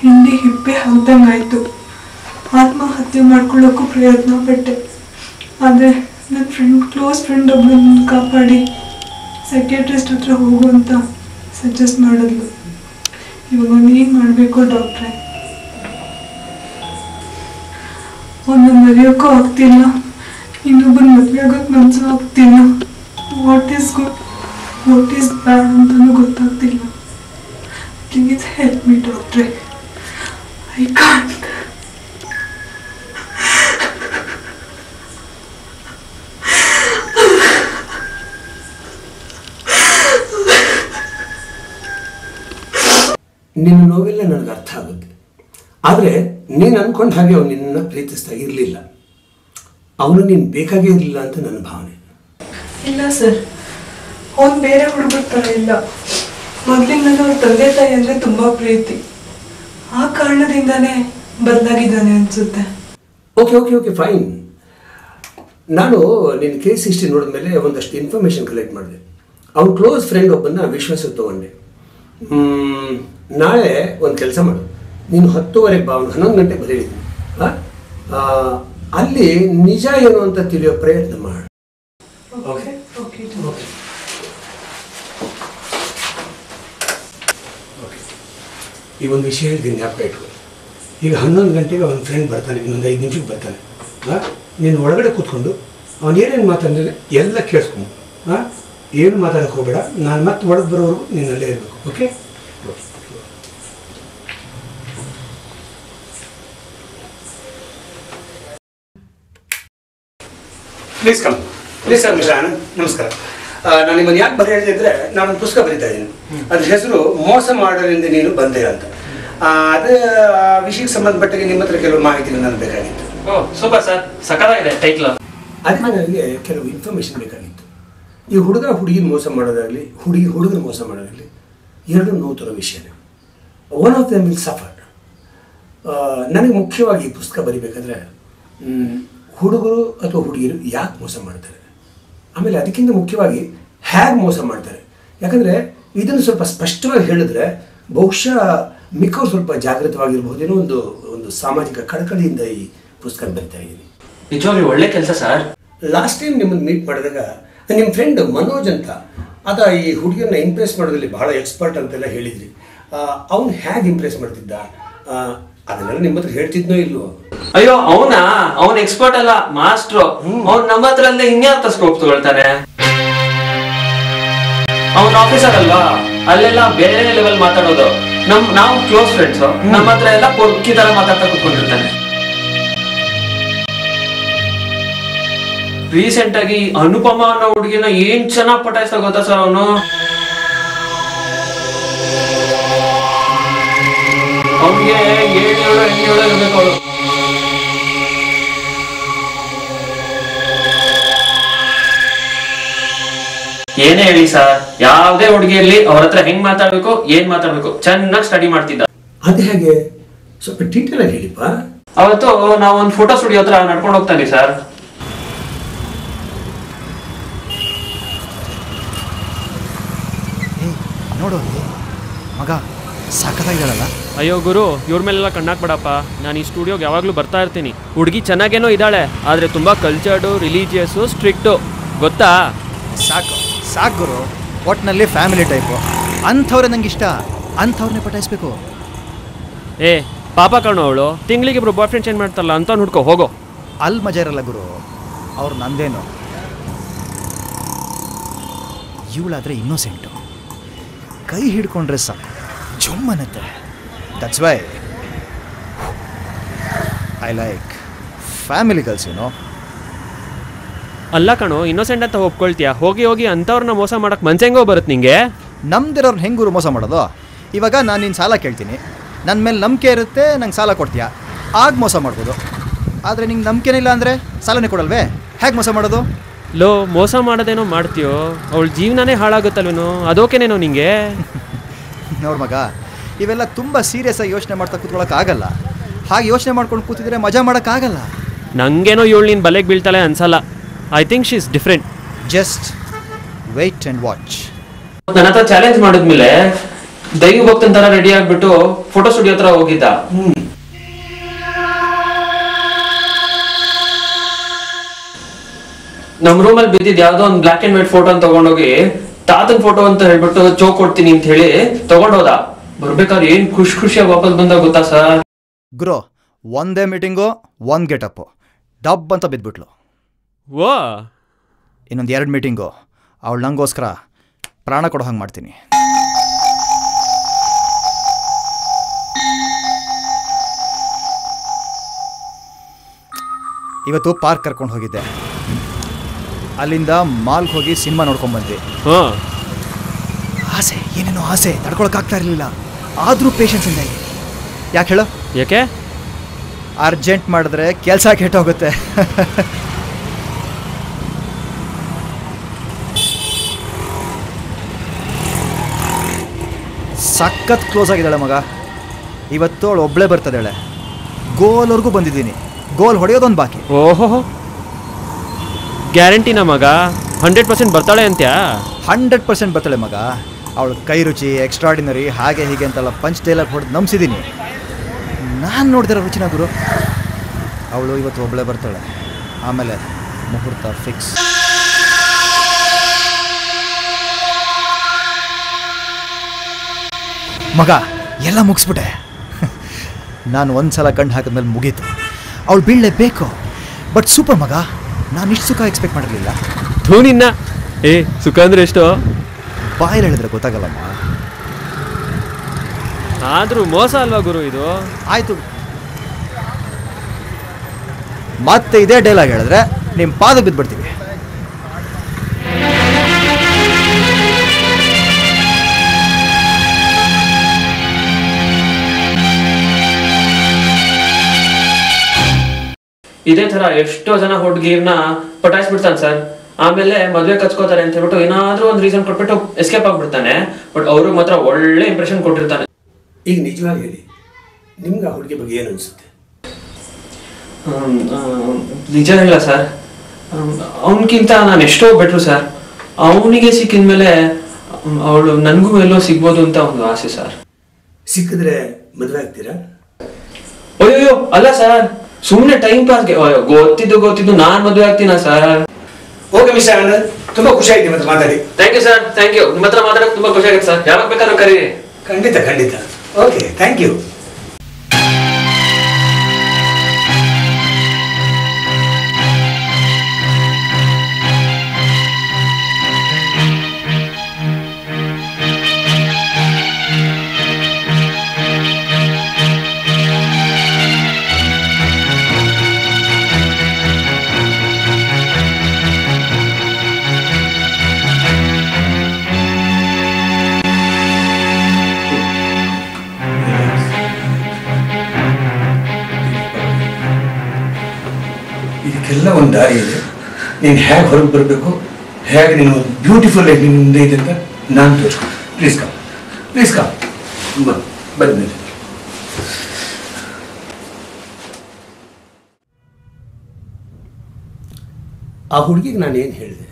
ಹಿಂಡಿ ಹಿಪ್ಪೆ ಹಾಕ್ದಂಗಾಯ್ತು ಆತ್ಮಹತ್ಯೆ ಮಾಡ್ಕೊಳ್ಳೋಕ್ಕೂ ಪ್ರಯತ್ನ ಪಟ್ಟೆ. ಆದರೆ ನನ್ನ ಫ್ರೆಂಡ್ ಕ್ಲೋಸ್ ಫ್ರೆಂಡ್ ಒಬ್ಬಳನ್ನ ಕಾಪಾಡಿ ಸೈಕ್ಯಾಟ್ರಿಸ್ಟ್ ಹತ್ರ ಹೋಗು ಅಂತ ಸಜೆಸ್ಟ್ ಮಾಡಿದ್ಲು. ಇವಾಗ ಏನು ಮಾಡಬೇಕು ಡಾಕ್ಟ್ರೆ. ಒಂದು ಮರೆಯೋಕ್ಕೂ ಆಗ್ತಿಲ್ಲ. ಇನ್ನೊಬ್ಬರು ಮದುವೆ ಆಗೋಕ್ಕೆ ಮನಸ್ಸು ಆಗ್ತಿಲ್ಲ what is good what is bad ಅಂತಲೂ ಗೊತ್ತಾಗ್ತಿಲ್ಲ. ಪ್ಲೀಸ್ ಹೆಲ್ಪ್ ಮೀ ಡಾಕ್ಟ್ರೆ ಐ ಕಾಂಟ್ ನಿನ್ನ ನೋವೆಲ್ಲ ನನಗೆ ಅರ್ಥ ಆಗುತ್ತೆ. ಆದರೆ ನೀನು ಅಂದ್ಕೊಂಡ ಹಾಗೆ ಅವನು ನಿನ್ನ ಪ್ರೀತಿಸ್ತಾ ಇರಲಿಲ್ಲ. ಅವನು ನೀನು ಬೇಕಾಗೇ ಇರಲಿಲ್ಲ ಅಂತ ನನ್ನ ಭಾವನೆ. ಇಲ್ಲ ಸರ್. ಅವ್ನು ಬೇರೆ ಹುಡುಗರ ಥರ ಇಲ್ಲ. ಮೊದಲಿಂದ ಅವ್ರ ತಂದೆ ತಾಯಿ ಅಂದರೆ ತುಂಬ ಪ್ರೀತಿ. ಆ ಕಾರಣದಿಂದನೇ ಬದಲಾಗಿದ್ದಾನೆ ಅನಿಸುತ್ತೆ. ಓಕೆ ಓಕೆ ಓಕೆ ಫೈನ್ ನಾನು ನಿನ್ನ ಕೇಸ್ ಹಿಸ್ಟ್ರಿ ನೋಡಿದ ಮೇಲೆ ಒಂದಷ್ಟು ಇನ್ಫಾರ್ಮೇಷನ್ ಕಲೆಕ್ಟ್ ಮಾಡಿದೆ. ಅವ್ನ ಕ್ಲೋಸ್ ಫ್ರೆಂಡ್ ಒಬ್ಬನ್ನ ವಿಶ್ವಾಸ ತೊಗೊಂಡೆ. ನಾಳೆ ಒಂದು ಕೆಲಸ ಮಾಡು. ನೀನು ಹತ್ತುವರೆ ಬಾ ಒಂದು ಹನ್ನೊಂದು ಗಂಟೆ ಬರೀತೀನಿ ಅಲ್ಲಿ ನಿಜ ಏನು ಅಂತ ತಿಳಿಯೋ ಪ್ರಯತ್ನ ಮಾಡು. ಓಕೆ ಓಕೆ ಓಕೆ ಓಕೆ ಈ ಒಂದು ವಿಷಯ ಹೇಳ್ತೀನಿ ಜ್ಞಾಪಕ ಇಟ್ಕೊಳ್ಳಿ ಈಗ ಹನ್ನೊಂದು ಗಂಟೆಗೆ ಅವನ ಫ್ರೆಂಡ್ ಬರ್ತಾನೆ ಇನ್ನೊಂದು ಐದು ನಿಮಿಷಕ್ಕೆ ಬರ್ತಾನೆ. ಹಾಂ? ನೀನು ಒಳಗಡೆ ಕೂತ್ಕೊಂಡು ಅವನು ಏನೇನು ಮಾತಾಡಿದ್ರೆ ಎಲ್ಲ ಕೇಳಿಸ್ಕೊಂಡು. ಹಾಂ? ಏನು ಮಾತಾಡೋಕೆ ಹೋಗಬೇಡ ನಾನು ಮತ್ತೆ ಒಳಗೆ ಬರೋರು ನೀನು ಅಲ್ಲೇ ಇರಬೇಕು. Okay please come please sir mister Anand ನಮಸ್ಕಾರ ನಾನು ನಿಮ್ಮನ್ನು ಯಾಕೆ ಬರೀ ಹೇಳಿದ್ರೆ ಒಂದು ಪುಸ್ತಕ ಬರೀತಾ ಇದ್ದೀನಿ. ಅದ್ರ ಹೆಸರು ಮೋಸ ಮಾಡೋದ್ರಿಂದ ನೀನು ಬಂದೆ ಅಂತ. ಅದು ವಿಷಯಕ್ಕೆ ಸಂಬಂಧಪಟ್ಟಾಗೆ ನಿಮ್ಮ ಹತ್ರ ಕೆಲವು ಮಾಹಿತಿ ನನಗೆ ಬೇಕಾಗಿತ್ತು. Oh super sir. ಸಕ್ಕತ್ತಾಗಿದೆ ಟೈಟ್ಲ್ ಅದಕ್ಕೆ ನನಗೆ ಕೆಲವು ಇನ್ಫಾರ್ಮೇಷನ್ ಬೇಕಾಗಿತ್ತು. ಈ ಹುಡುಗ ಹುಡುಗಿನ ಮೋಸ ಮಾಡೋದಾಗಲಿ ಹುಡುಗಿ ಹುಡುಗನ ಮೋಸ ಮಾಡೋದಾಗಲಿ ಎರಡು ನೋತರ ವಿಷಯ ವಿಷಯನೇ one of them will suffer ನನಗೆ ಮುಖ್ಯವಾಗಿ ಈ ಪುಸ್ತಕ ಬರಿಬೇಕಾದ್ರೆ ಹುಡುಗರು ಅಥವಾ ಹುಡುಗಿಯರು ಯಾಕೆ ಮೋಸ ಮಾಡ್ತಾರೆ? ಆಮೇಲೆ ಅದಕ್ಕಿಂತ ಮುಖ್ಯವಾಗಿ ಹೇಗೆ ಮೋಸ ಮಾಡ್ತಾರೆ? ಯಾಕಂದರೆ ಇದನ್ನು ಸ್ವಲ್ಪ ಸ್ಪಷ್ಟವಾಗಿ ಹೇಳಿದ್ರೆ ಬಹುಶಃ ಮಿಕ್ಕವ್ರು ಸ್ವಲ್ಪ ಜಾಗೃತವಾಗಿರಬಹುದೇನೋ ಒಂದು ಒಂದು ಸಾಮಾಜಿಕ ಕಳಕಳಿಯಿಂದ ಈ ಪುಸ್ತಕ ಬರಿತಾ ಇದ್ದೀನಿ. ನಿಜವಾಗ್ಲೂ ಒಳ್ಳೆ ಕೆಲಸ ಸರ್. ಲಾಸ್ಟ್ ಟೈಮ್ ನಿಮ್ಮನ್ನು ಮೀಟ್ ಮಾಡಿದಾಗ ನಿಮ್ಮ ಫ್ರೆಂಡ್ ಮನೋಜ್ ಅಂತ ಆತ ಈ ಹುಡುಗಿಯನ್ನ ಇಂಪ್ರೆಸ್ ಮಾಡೋದ್ರಲ್ಲಿ ಬಹಳ ಎಕ್ಸ್ಪರ್ಟ್ ಅಂತೆಲ್ಲ ಹೇಳಿದ್ರಿ. ಅವ್ನು ಹೇಗೆ ಇಂಪ್ರೆಸ್ ಮಾಡ್ತಿದ್ದ? ಅದನ್ನೆಲ್ಲ ನಿಮ್ಮ ಹತ್ರ ಹೇಳ್ತಿದ್ನೋ ಇಲ್ವೋ? ಅಯ್ಯೋ ಅವನ ಅವನ್ ಎಕ್ಸ್ಪರ್ಟ್ ಅಲ್ಲ ಮಾಸ್ಟ್ರು ಅವ್ನ್ ನಮ್ಮ ಹತ್ರ ಅಲ್ಲದೆ ಇನ್ಯಾವ ಸ್ಕೋಪ್ ತಗೊಳ್ತಾನೆ ಅವ್ನ್ ಆಫೀಸರ್ ಅಲ್ವಾ ಅಲ್ಲೆಲ್ಲ ಬೇರೆ ಲೆವೆಲ್ ಮಾತಾಡೋದು ನಮ್ ನಾವು ಕ್ಲೋಸ್ ಫ್ರೆಂಡ್ಸ್ ನಮ್ಮ ಹತ್ರ ಎಲ್ಲ ಪೊಕ್ಕಿ ತರ ಮಾತಾಡ್ತಾ ಕುತ್ಕೊಂಡಿರ್ತಾನೆ ರೀಸೆಂಟ್ ಆಗಿ ಅನುಪಮ ಅನ್ನೋ ಹುಡುಗಿನ ಏನ್ ಚೆನ್ನಾಗ್ ಪಟಾಯಿಸ್ತಾ ಗೊತ್ತಾ ಸರ್ ಅವನು ಅವನಿಗೆ ಏಳು ಎಂಟೇಳು ಇರ್ಬೇಕು ಅವಳು ಏನೇ ಹೇಳಿ ಸರ್ ಯಾವ್ದೇ ಹುಡುಗಿ ಇರ್ಲಿ ಅವ್ರ ಹತ್ರ ಹೆಂಗ್ ಮಾತಾಡ್ಬೇಕು ಏನ್ ಮಾತಾಡ್ಬೇಕು ಚೆನ್ನಾಗಿ ಸ್ಟಡಿ ಮಾಡ್ತಿದ್ದ ಅದ್ ಹೇಗೆ ಸ್ವಲ್ಪ ಡೀಟೇಲ್ ಆಗಿ ಹೇಳಿಪ್ಪ. ಅವತ್ತು ನಾವು ಒಂದು ಫೋಟೋ ಸ್ಟುಡಿಯೋ ಹತ್ರ ನಡ್ಕೊಂಡು ಹೋಗ್ತಾ ಇದ್ದೀವಿ ಸರ್. ನೋಡು ಮಗ ಸಾಕತ್ತಾಗಿದ್ದಾಳಲ್ಲ ಅಯ್ಯೋ ಗುರು ಇವ್ರ ಮೇಲೆಲ್ಲ ಕಣ್ಣಾಕ್ಬೇಡಪ್ಪ. ನಾನು ಈ ಸ್ಟುಡಿಯೋಗೆ ಯಾವಾಗಲೂ ಬರ್ತಾ ಇರ್ತೀನಿ. ಹುಡುಗಿ ಚೆನ್ನಾಗೇನೋ ಇದ್ದಾಳೆ ಆದರೆ ತುಂಬ ಕಲ್ಚರ್ಡು ರಿಲೀಜಿಯಸ್ಸು ಸ್ಟ್ರಿಕ್ಟು ಗೊತ್ತಾ? ಸಾಕು. ಸಾಕು ಗುರು ಒಟ್ಟಿನಲ್ಲಿ ಫ್ಯಾಮಿಲಿ ಟೈಪು ಅಂಥವ್ರೆ ನಂಗೆ ಇಷ್ಟ ಅಂಥವ್ರನ್ನೇ ಪಟಾಯಿಸ್ಬೇಕು. ಏ ಪಾಪ ಕಣ್ಣು ಅವಳು. ತಿಂಗಳಿಗೆ ಇಬ್ರು ಬಾಯ್ ಫ್ರೆಂಡ್ ಚೇಂಜ್ ಮಾಡ್ತಾರಲ್ಲ ಅಂತ ಹುಡ್ಕೋ ಹೋಗೋ. ಅಲ್ಲಿ ಮಜಾ ಇರಲ್ಲ ಗುರು. ಅವ್ರು ನಂದೇನು. ಇವಳಾದರೆ ಇನ್ನೋಸೆಂಟು. ಕೈ ಹಿಡ್ಕೊಂಡ್ರೆ ಸಾಕು. ಜುಮ್ಮನತ್ತೆ. That's why I like family girls ಏನೋ ಅಲ್ಲ ಕಣೋ ಇನ್ನೋಸೆಂಟ್ ಅಂತ ಒಪ್ಕೊಳ್ತೀಯ? ಹೋಗಿ ಹೋಗಿ ಅಂಥವ್ರನ್ನ ಮೋಸ ಮಾಡಕ್ ಮನ್ಸೆಂಗೋ ಬರುತ್ತೆ ನಿಂಗೆ? ನಮ್ದಿರೋರು ಹೆಂಗೂರು ಮೋಸ ಮಾಡೋದು? ಇವಾಗ ನಾನು ನಿನ್ನ ಸಾಲ ಕೇಳ್ತೀನಿ. ನನ್ನ ಮೇಲೆ ನಂಬಿಕೆ ಇರುತ್ತೆ ನಂಗೆ ಸಾಲ ಕೊಡ್ತೀಯಾ? ಆಗ ಮೋಸ ಮಾಡ್ಬೋದು. ಆದರೆ ನಿಂಗೆ ನಂಬಿಕೆನೇ ಇಲ್ಲ ಅಂದರೆ ಸಾಲನೇ ಕೊಡಲ್ವೇ? ಹೇಗೆ ಮೋಸ ಮಾಡೋದು? ಲೋ ಮೋಸ ಮಾಡೋದೇನೋ ಮಾಡ್ತೀಯೋ? ಅವಳ ಜೀವನನೇ ಹಾಳಾಗುತ್ತಲ್ವೇನೋ? ಅದೋಕೆನೇನೋ ನಿಂಗೆ? (laughs) ನೋಡ್ ಮಗ ಇವೆಲ್ಲ ತುಂಬ ಸೀರಿಯಸ್ ಆಗಿ ಯೋಚನೆ ಮಾಡ್ತಾ ಕೂತ್ಕೊಳ್ಳೋಕ್ಕಾಗಲ್ಲ ಹಾಗೆ ಯೋಚನೆ ಮಾಡ್ಕೊಂಡು ಕೂತಿದ್ರೆ ಮಜಾ ಮಾಡೋಕ್ಕಾಗಲ್ಲ ನಂಗೇನೋ ಇವಳು ನೀನು ಬಲೆಗೆ ಬೀಳ್ತಾಳೆ ಅನ್ಸಲ್ಲ. I think she is different just wait and watch ನನ್ನ ಹತ್ರ ಚಾಲೆಂಜ್ ಮಾಡಿದ್ಮೇಲೆ ದೈವ ಭಕ್ತನ ತರ ರೆಡಿ ಆಗ್ಬಿಟ್ಟು ಫೋಟೋ ಸ್ಟುಡಿಯೋ ಹತ್ರ ಹೋಗಿದ್ದ. ನಮ್ ರೂಮಲ್ಲಿ ಬಿದ್ದಿದ್ ಯಾವ್ದೋ ಒಂದು ಬ್ಲಾಕ್ ಅಂಡ್ ವೈಟ್ ಫೋಟೋ ತಗೊಂಡೋಗಿ ತಾತನ್ ಫೋಟೋ ಅಂತ ಹೇಳ್ಬಿಟ್ಟು ಚೋಕ್ ಕೊಡ್ತೀನಿ ಅಂತ ಹೇಳಿ ತಗೊಂಡೋದ. ಬರ್ಬೇಕಾದ್ರೆ ಏನ್ ಖುಷಿ ಖುಷಿಯಾಗಿ ವಾಪಸ್ ಬಂದ ಗೊತ್ತಾ ಸರ್ ಗುರು ಒಂದೇ ಮೀಟಿಂಗು ಒಂದ್ ಗೆಟಪ್ ಡಬ್ ಅಂತ ಬಿದ್ಬಿಟ್ಲು. ಓ ಇನ್ನೊಂದು ಎರಡು ಮೀಟಿಂಗು ಅವಳು ನಂಗೋಸ್ಕರ ಪ್ರಾಣ ಕೊಡೋ ಹಂಗೆ ಮಾಡ್ತೀನಿ. ಇವತ್ತು ಪಾರ್ಕ್ ಕರ್ಕೊಂಡು ಹೋಗಿದ್ದೆ. ಅಲ್ಲಿಂದ ಮಾಲ್ಗೆ ಹೋಗಿ ಸಿನಿಮಾ ನೋಡ್ಕೊಂಡ್ಬಂದ್ವಿ ಹಾಂ. ಆಸೆ ಏನೇನೋ ಆಸೆ ತಡ್ಕೊಳಕ್ಕಾಗ್ತಾ ಇರಲಿಲ್ಲ. ಆದರೂ ಪೇಷನ್ಸ್ ಇಂದ ಇದೆ ಯಾಕೆ ಹೇಳೋ? ಯಾಕೆ? ಅರ್ಜೆಂಟ್ ಮಾಡಿದ್ರೆ ಕೆಲಸ ಕೆಟ್ಟೋಗುತ್ತೆ (laughs) ಸಖತ್ ಕ್ಲೋಸ್ ಆಗಿದ್ದಾಳೆ ಮಗ. ಇವತ್ತು ಅವಳು ಒಬ್ಬಳೇ ಬರ್ತದಾಳೆ ಗೋಲ್ವರೆಗೂ ಬಂದಿದ್ದೀನಿ. ಗೋಲ್ ಹೊಡೆಯೋದೊಂದು ಬಾಕಿ. ಓಹೋ. ಗ್ಯಾರಂಟಿನ ಮಗ? ಹಂಡ್ರೆಡ್ ಪರ್ಸೆಂಟ್ ಬರ್ತಾಳೆ ಅಂತ್ಯಾ? ಹಂಡ್ರೆಡ್ ಪರ್ಸೆಂಟ್ ಬರ್ತಾಳೆ ಮಗ. ಅವಳು ಕೈ ರುಚಿ ಎಕ್ಸ್ಟ್ರಾಡಿನರಿ ಹಾಗೆ ಹೀಗೆ ಅಂತೆಲ್ಲ ಪಂಚ್ ಟೈಲರ್ ಹೊಡೆದು ನಂಬಿಸಿದ್ದೀನಿ ನಾನು ನೋಡಿದಿರೋ ರುಚಿನ ಗುರು. ಅವಳು ಇವತ್ತು ಒಬ್ಬಳೇ ಬರ್ತಾಳೆ. ಆಮೇಲೆ ಮುಹೂರ್ತ ಫಿಕ್ಸ್ ಮಗ ಎಲ್ಲ ಮುಗಿಸ್ಬಿಟ್ಟೆ. ನಾನು ಒಂದು ಸಲ ಕಣ್ಣು ಹಾಕಿದ್ಮೇಲೆ ಮುಗೀತು. ಅವಳು ಬೀಳಲೇಬೇಕು ಬಟ್ ಸೂಪರ್ ಮಗ ನಾನು ಇಷ್ಟು ಸುಖ ಎಕ್ಸ್ಪೆಕ್ಟ್ ಮಾಡಿರಲಿಲ್ಲ. ಧೋನಿನ ನಿನ್ನ. ಏ ಸುಖ ಅಂದರೆ ಎಷ್ಟು? ಬಾಯಲ್ಲಿ ಹೇಳಿದ್ರೆ ಗೊತ್ತಾಗಲ್ಲಮ್ಮ. ಆದರೂ ಮೋಸ ಅಲ್ವಾ ಗುರು ಇದು? ಆಯ್ತು. ಮತ್ತೆ ಇದೇ ಡೈಲಾಗ್ ಹೇಳಿದ್ರೆ ನಿಮ್ಮ ಪಾದ ಬಿದ್ದುಬಿಡ್ತೀವಿ ಇದೇ ತರ ಎಷ್ಟೋ ಜನ ಹುಡುಗಿರ್ನ ಪಟಾಯಿಸ್ಬಿಡ್ತಾನೆ ಸರ್. ಆಮೇಲೆ ಮದ್ವೆ ಕಚ್ಕೋತಾರೆ ಅಂತ ಹೇಳ್ಬಿಟ್ಟು ಏನಾದ್ರೂ ಒಂದು ರೀಸನ್ ಕೊಟ್ಬಿಟ್ಟು ಎಸ್ಕೇಪ್ ಆಗ್ಬಿಡ್ತಾನೆ. ಬಟ್ ಅವರು ಮಾತ್ರ ಒಳ್ಳೆ ಇಂಪ್ರೆಷನ್ ಕೊಟ್ಟಿರ್ತಾನೆ. ಈಗ ನಿಜವಾಗಿ ಹೇಳಿ ನಿಮ್ಗೆ ಆ ಹುಡುಗಿ ಬಗ್ಗೆ ಏನು ಅನಿಸುತ್ತೆ? ನಿಜ ಇಲ್ಲ ಸರ್. ಅವನಕ್ಕಿಂತ ನಾನು ಎಷ್ಟೋ ಬೆಟ್ರು ಸರ್. ಅವನಿಗೆ ಸಿಕ್ಕಿದ ಮೇಲೆ ಅವಳು ನನಗೂ ಎಲ್ಲೋ ಸಿಗ್ಬೋದು ಅಂತ ಒಂದು ಆಸೆ ಸರ್. ಸಿಕ್ಕಿದ್ರೆ ಮದುವೆ ಆಗ್ತೀರಾ? ಅಯ್ಯೋ ಅಲ್ಲ ಸರ್. ಸುಮ್ಮನೆ ಟೈಮ್ ಪಾಸ್ಗೆ ಗೊತ್ತಿದ್ದು ಗೊತ್ತಿದ್ದು ನಾನ್ ಮದುವೆ ಆಗ್ತೀನ ಸರ್ ಓಕೆ ಮಿಸ್ಟರ್ ಆನಂದ್ ತುಂಬಾ ಖುಷಿ ಆಯ್ತು ಮತ್ತೆ ಮಾತಾಡಿ. Thank you sir thank you ನಿಮ್ಮ ಹತ್ರ ಮಾತಾಡೋಕೆ ತುಂಬಾ ಖುಷಿ ಆಗುತ್ತೆ ಸರ್ ಯಾವಾಗ ಬೇಕಾದ್ರೂ ಕರೀರಿ. ಖಂಡಿತ ಖಂಡಿತ. ಓಕೆ ಥ್ಯಾಂಕ್ ಯು ಒಂದು ದಾರಿ ಇದೆ. ನೀನು ಹೇಗೆ ಹೊರಗೆ ಬರಬೇಕು, ಹೇಗೆ ನೀನು ಬ್ಯೂಟಿಫುಲ್ ಆಗಿ ನಿನ್ನ ಮುಂದೆ ಇದೆ ಅಂತ ನಾನು ತೋರಿಸ್ಕೊ ಪ್ಲೀಸ್ ಕಮ್ ಪ್ಲೀಸ್ ಕಮ್ ಬನ್ನಿ ಆ ಹುಡುಗಿಗೆ ನಾನು ಏನು ಹೇಳಿದೆ?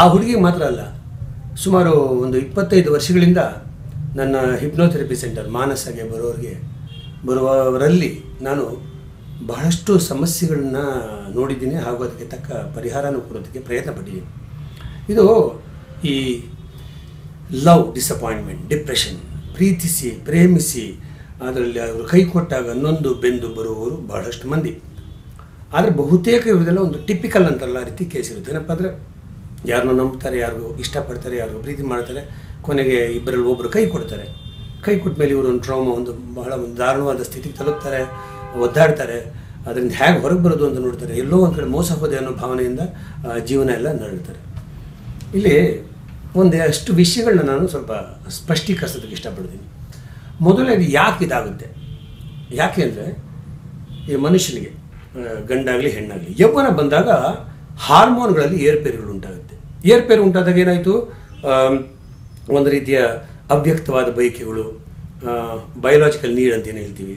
ಆ ಹುಡುಗಿಗೆ ಮಾತ್ರ ಅಲ್ಲ, ಸುಮಾರು ಒಂದು ಇಪ್ಪತ್ತೈದು ವರ್ಷಗಳಿಂದ ನನ್ನ ಹಿಪ್ನೋಥೆರಪಿ ಸೆಂಟರ್ ಮಾನಸಗೆ ಬರೋರಿಗೆ ಬರುವವರಲ್ಲಿ ನಾನು ಬಹಳಷ್ಟು ಸಮಸ್ಯೆಗಳನ್ನ ನೋಡಿದ್ದೀನಿ ಹಾಗೂ ಅದಕ್ಕೆ ತಕ್ಕ ಪರಿಹಾರನೂ ಕೊಡೋದಕ್ಕೆ ಪ್ರಯತ್ನ ಪಟ್ಟಿದ್ದೀನಿ. ಇದು ಈ ಲವ್ ಡಿಸಪಾಯಿಂಟ್ಮೆಂಟ್ ಡಿಪ್ರೆಷನ್ ಪ್ರೀತಿಸಿ, ಪ್ರೇಮಿಸಿ, ಅದರಲ್ಲಿ ಅವರು ಕೈ ಕೊಟ್ಟಾಗ ನೊಂದು ಬೆಂದು ಬರುವವರು ಬಹಳಷ್ಟು ಮಂದಿ. ಆದರೆ ಬಹುತೇಕ ಇವರದೆಲ್ಲ ಒಂದು ಟಿಪಿಕಲ್ ಅಂತಾರಲ್ಲ ಆ ರೀತಿ ಕೇಸ್ ಇರುತ್ತೆ. ಏನಪ್ಪ ಅಂದರೆ ಯಾರನ್ನೋ ನಂಬ್ತಾರೆ, ಯಾರಿಗೂ ಇಷ್ಟಪಡ್ತಾರೆ, ಯಾರಿಗೂ ಪ್ರೀತಿ ಮಾಡ್ತಾರೆ, ಕೊನೆಗೆ ಇಬ್ಬರಲ್ಲಿ ಒಬ್ಬರು ಕೈ ಕೊಡ್ತಾರೆ. ಕೈ ಕೊಟ್ಟ ಮೇಲೆ ಇವರು ಒಂದು ಟ್ರಾಮಾ ಒಂದು ಬಹಳ ಒಂದು ದಾರುಣವಾದ ಸ್ಥಿತಿಗೆ ತಲುಪ್ತಾರೆ. ಒದ್ದಾಡ್ತಾರೆ, ಅದರಿಂದ ಹೇಗೆ ಹೊರಗೆ ಬರೋದು ಅಂತ ನೋಡ್ತಾರೆ, ಎಲ್ಲೋ ಒಂದು ಕಡೆ ಮೋಸ ಹೋದೆ ಅನ್ನೋ ಭಾವನೆಯಿಂದ ಜೀವನ ಎಲ್ಲ ನರಳುತ್ತಾರೆ ಇಲ್ಲಿ ಒಂದಷ್ಟು ವಿಷಯಗಳನ್ನ ನಾನು ಸ್ವಲ್ಪ ಸ್ಪಷ್ಟೀಕರಿಸೋದಕ್ಕೆ ಇಷ್ಟಪಡ್ತೀನಿ. ಮೊದಲನೇದು ಯಾಕೆ ಇದಾಗುತ್ತೆ? ಯಾಕೆ ಅಂದರೆ, ಈ ಮನುಷ್ಯನಿಗೆ ಗಂಡಾಗಲಿ ಹೆಣ್ಣಾಗಲಿ, ಯೌವನ ಬಂದಾಗ ಹಾರ್ಮೋನ್ಗಳಲ್ಲಿ ಏರ್ಪೇರುಗಳು ಉಂಟಾಗುತ್ತೆ. ಏರ್ಪೇರು ಉಂಟಾದಾಗ ಏನಾಯಿತು? ಒಂದು ರೀತಿಯ ಅವ್ಯಕ್ತವಾದ ಬಯಕೆಗಳು ಬಯೋಲಾಜಿಕಲ್ ನೀಡ್ ಅಂತ ಏನು ಹೇಳ್ತೀವಿ?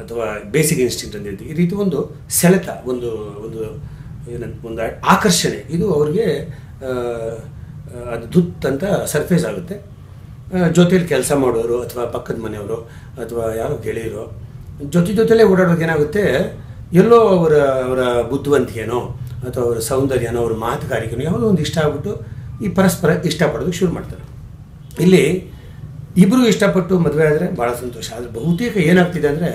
ಅಥವಾ ಬೇಸಿಕ್ ಇನ್ಸ್ಟಿಂಕ್ಟ್ ಅಂತ ಹೇಳ್ತೀವಿ. ಈ ರೀತಿ ಒಂದು ಸೆಳೆತ, ಒಂದು ಒಂದು ಏನಂತ ಒಂದು ಆಕರ್ಷಣೆ. ಇದು ಅವ್ರಿಗೆ ಅದು ದುತ್ ಅಂತ ಸರ್ಫೇಸ್ ಆಗುತ್ತೆ. ಜೊತೆಯಲ್ಲಿ ಕೆಲಸ ಮಾಡೋರು ಅಥವಾ ಪಕ್ಕದ ಮನೆಯವರು ಅಥವಾ ಯಾರೋ ಗೆಳೆಯರು, ಜೊತೆ ಜೊತೆಯಲ್ಲೇ ಓಡಾಡೋಕೆ ಏನಾಗುತ್ತೆ, ಎಲ್ಲೋ ಅವರ ಅವರ ಬುದ್ಧಿವಂತಿಕೆನೋ ಅಥವಾ ಅವರ ಸೌಂದರ್ಯನೋ, ಅವ್ರ ಮಾತುಗಾರಿಕೆನೋ ಯಾವುದೋ ಒಂದು ಇಷ್ಟ ಆಗ್ಬಿಟ್ಟು ಈ ಪರಸ್ಪರ ಇಷ್ಟಪಡೋದಕ್ಕೆ ಶುರು ಮಾಡ್ತಾರೆ. ಇಲ್ಲಿ ಇಬ್ಬರು ಇಷ್ಟಪಟ್ಟು ಮದುವೆ ಆದರೆ ಭಾಳ ಸಂತೋಷ. ಆದರೆ ಬಹುತೇಕ ಏನಾಗ್ತಿದೆ ಅಂದರೆ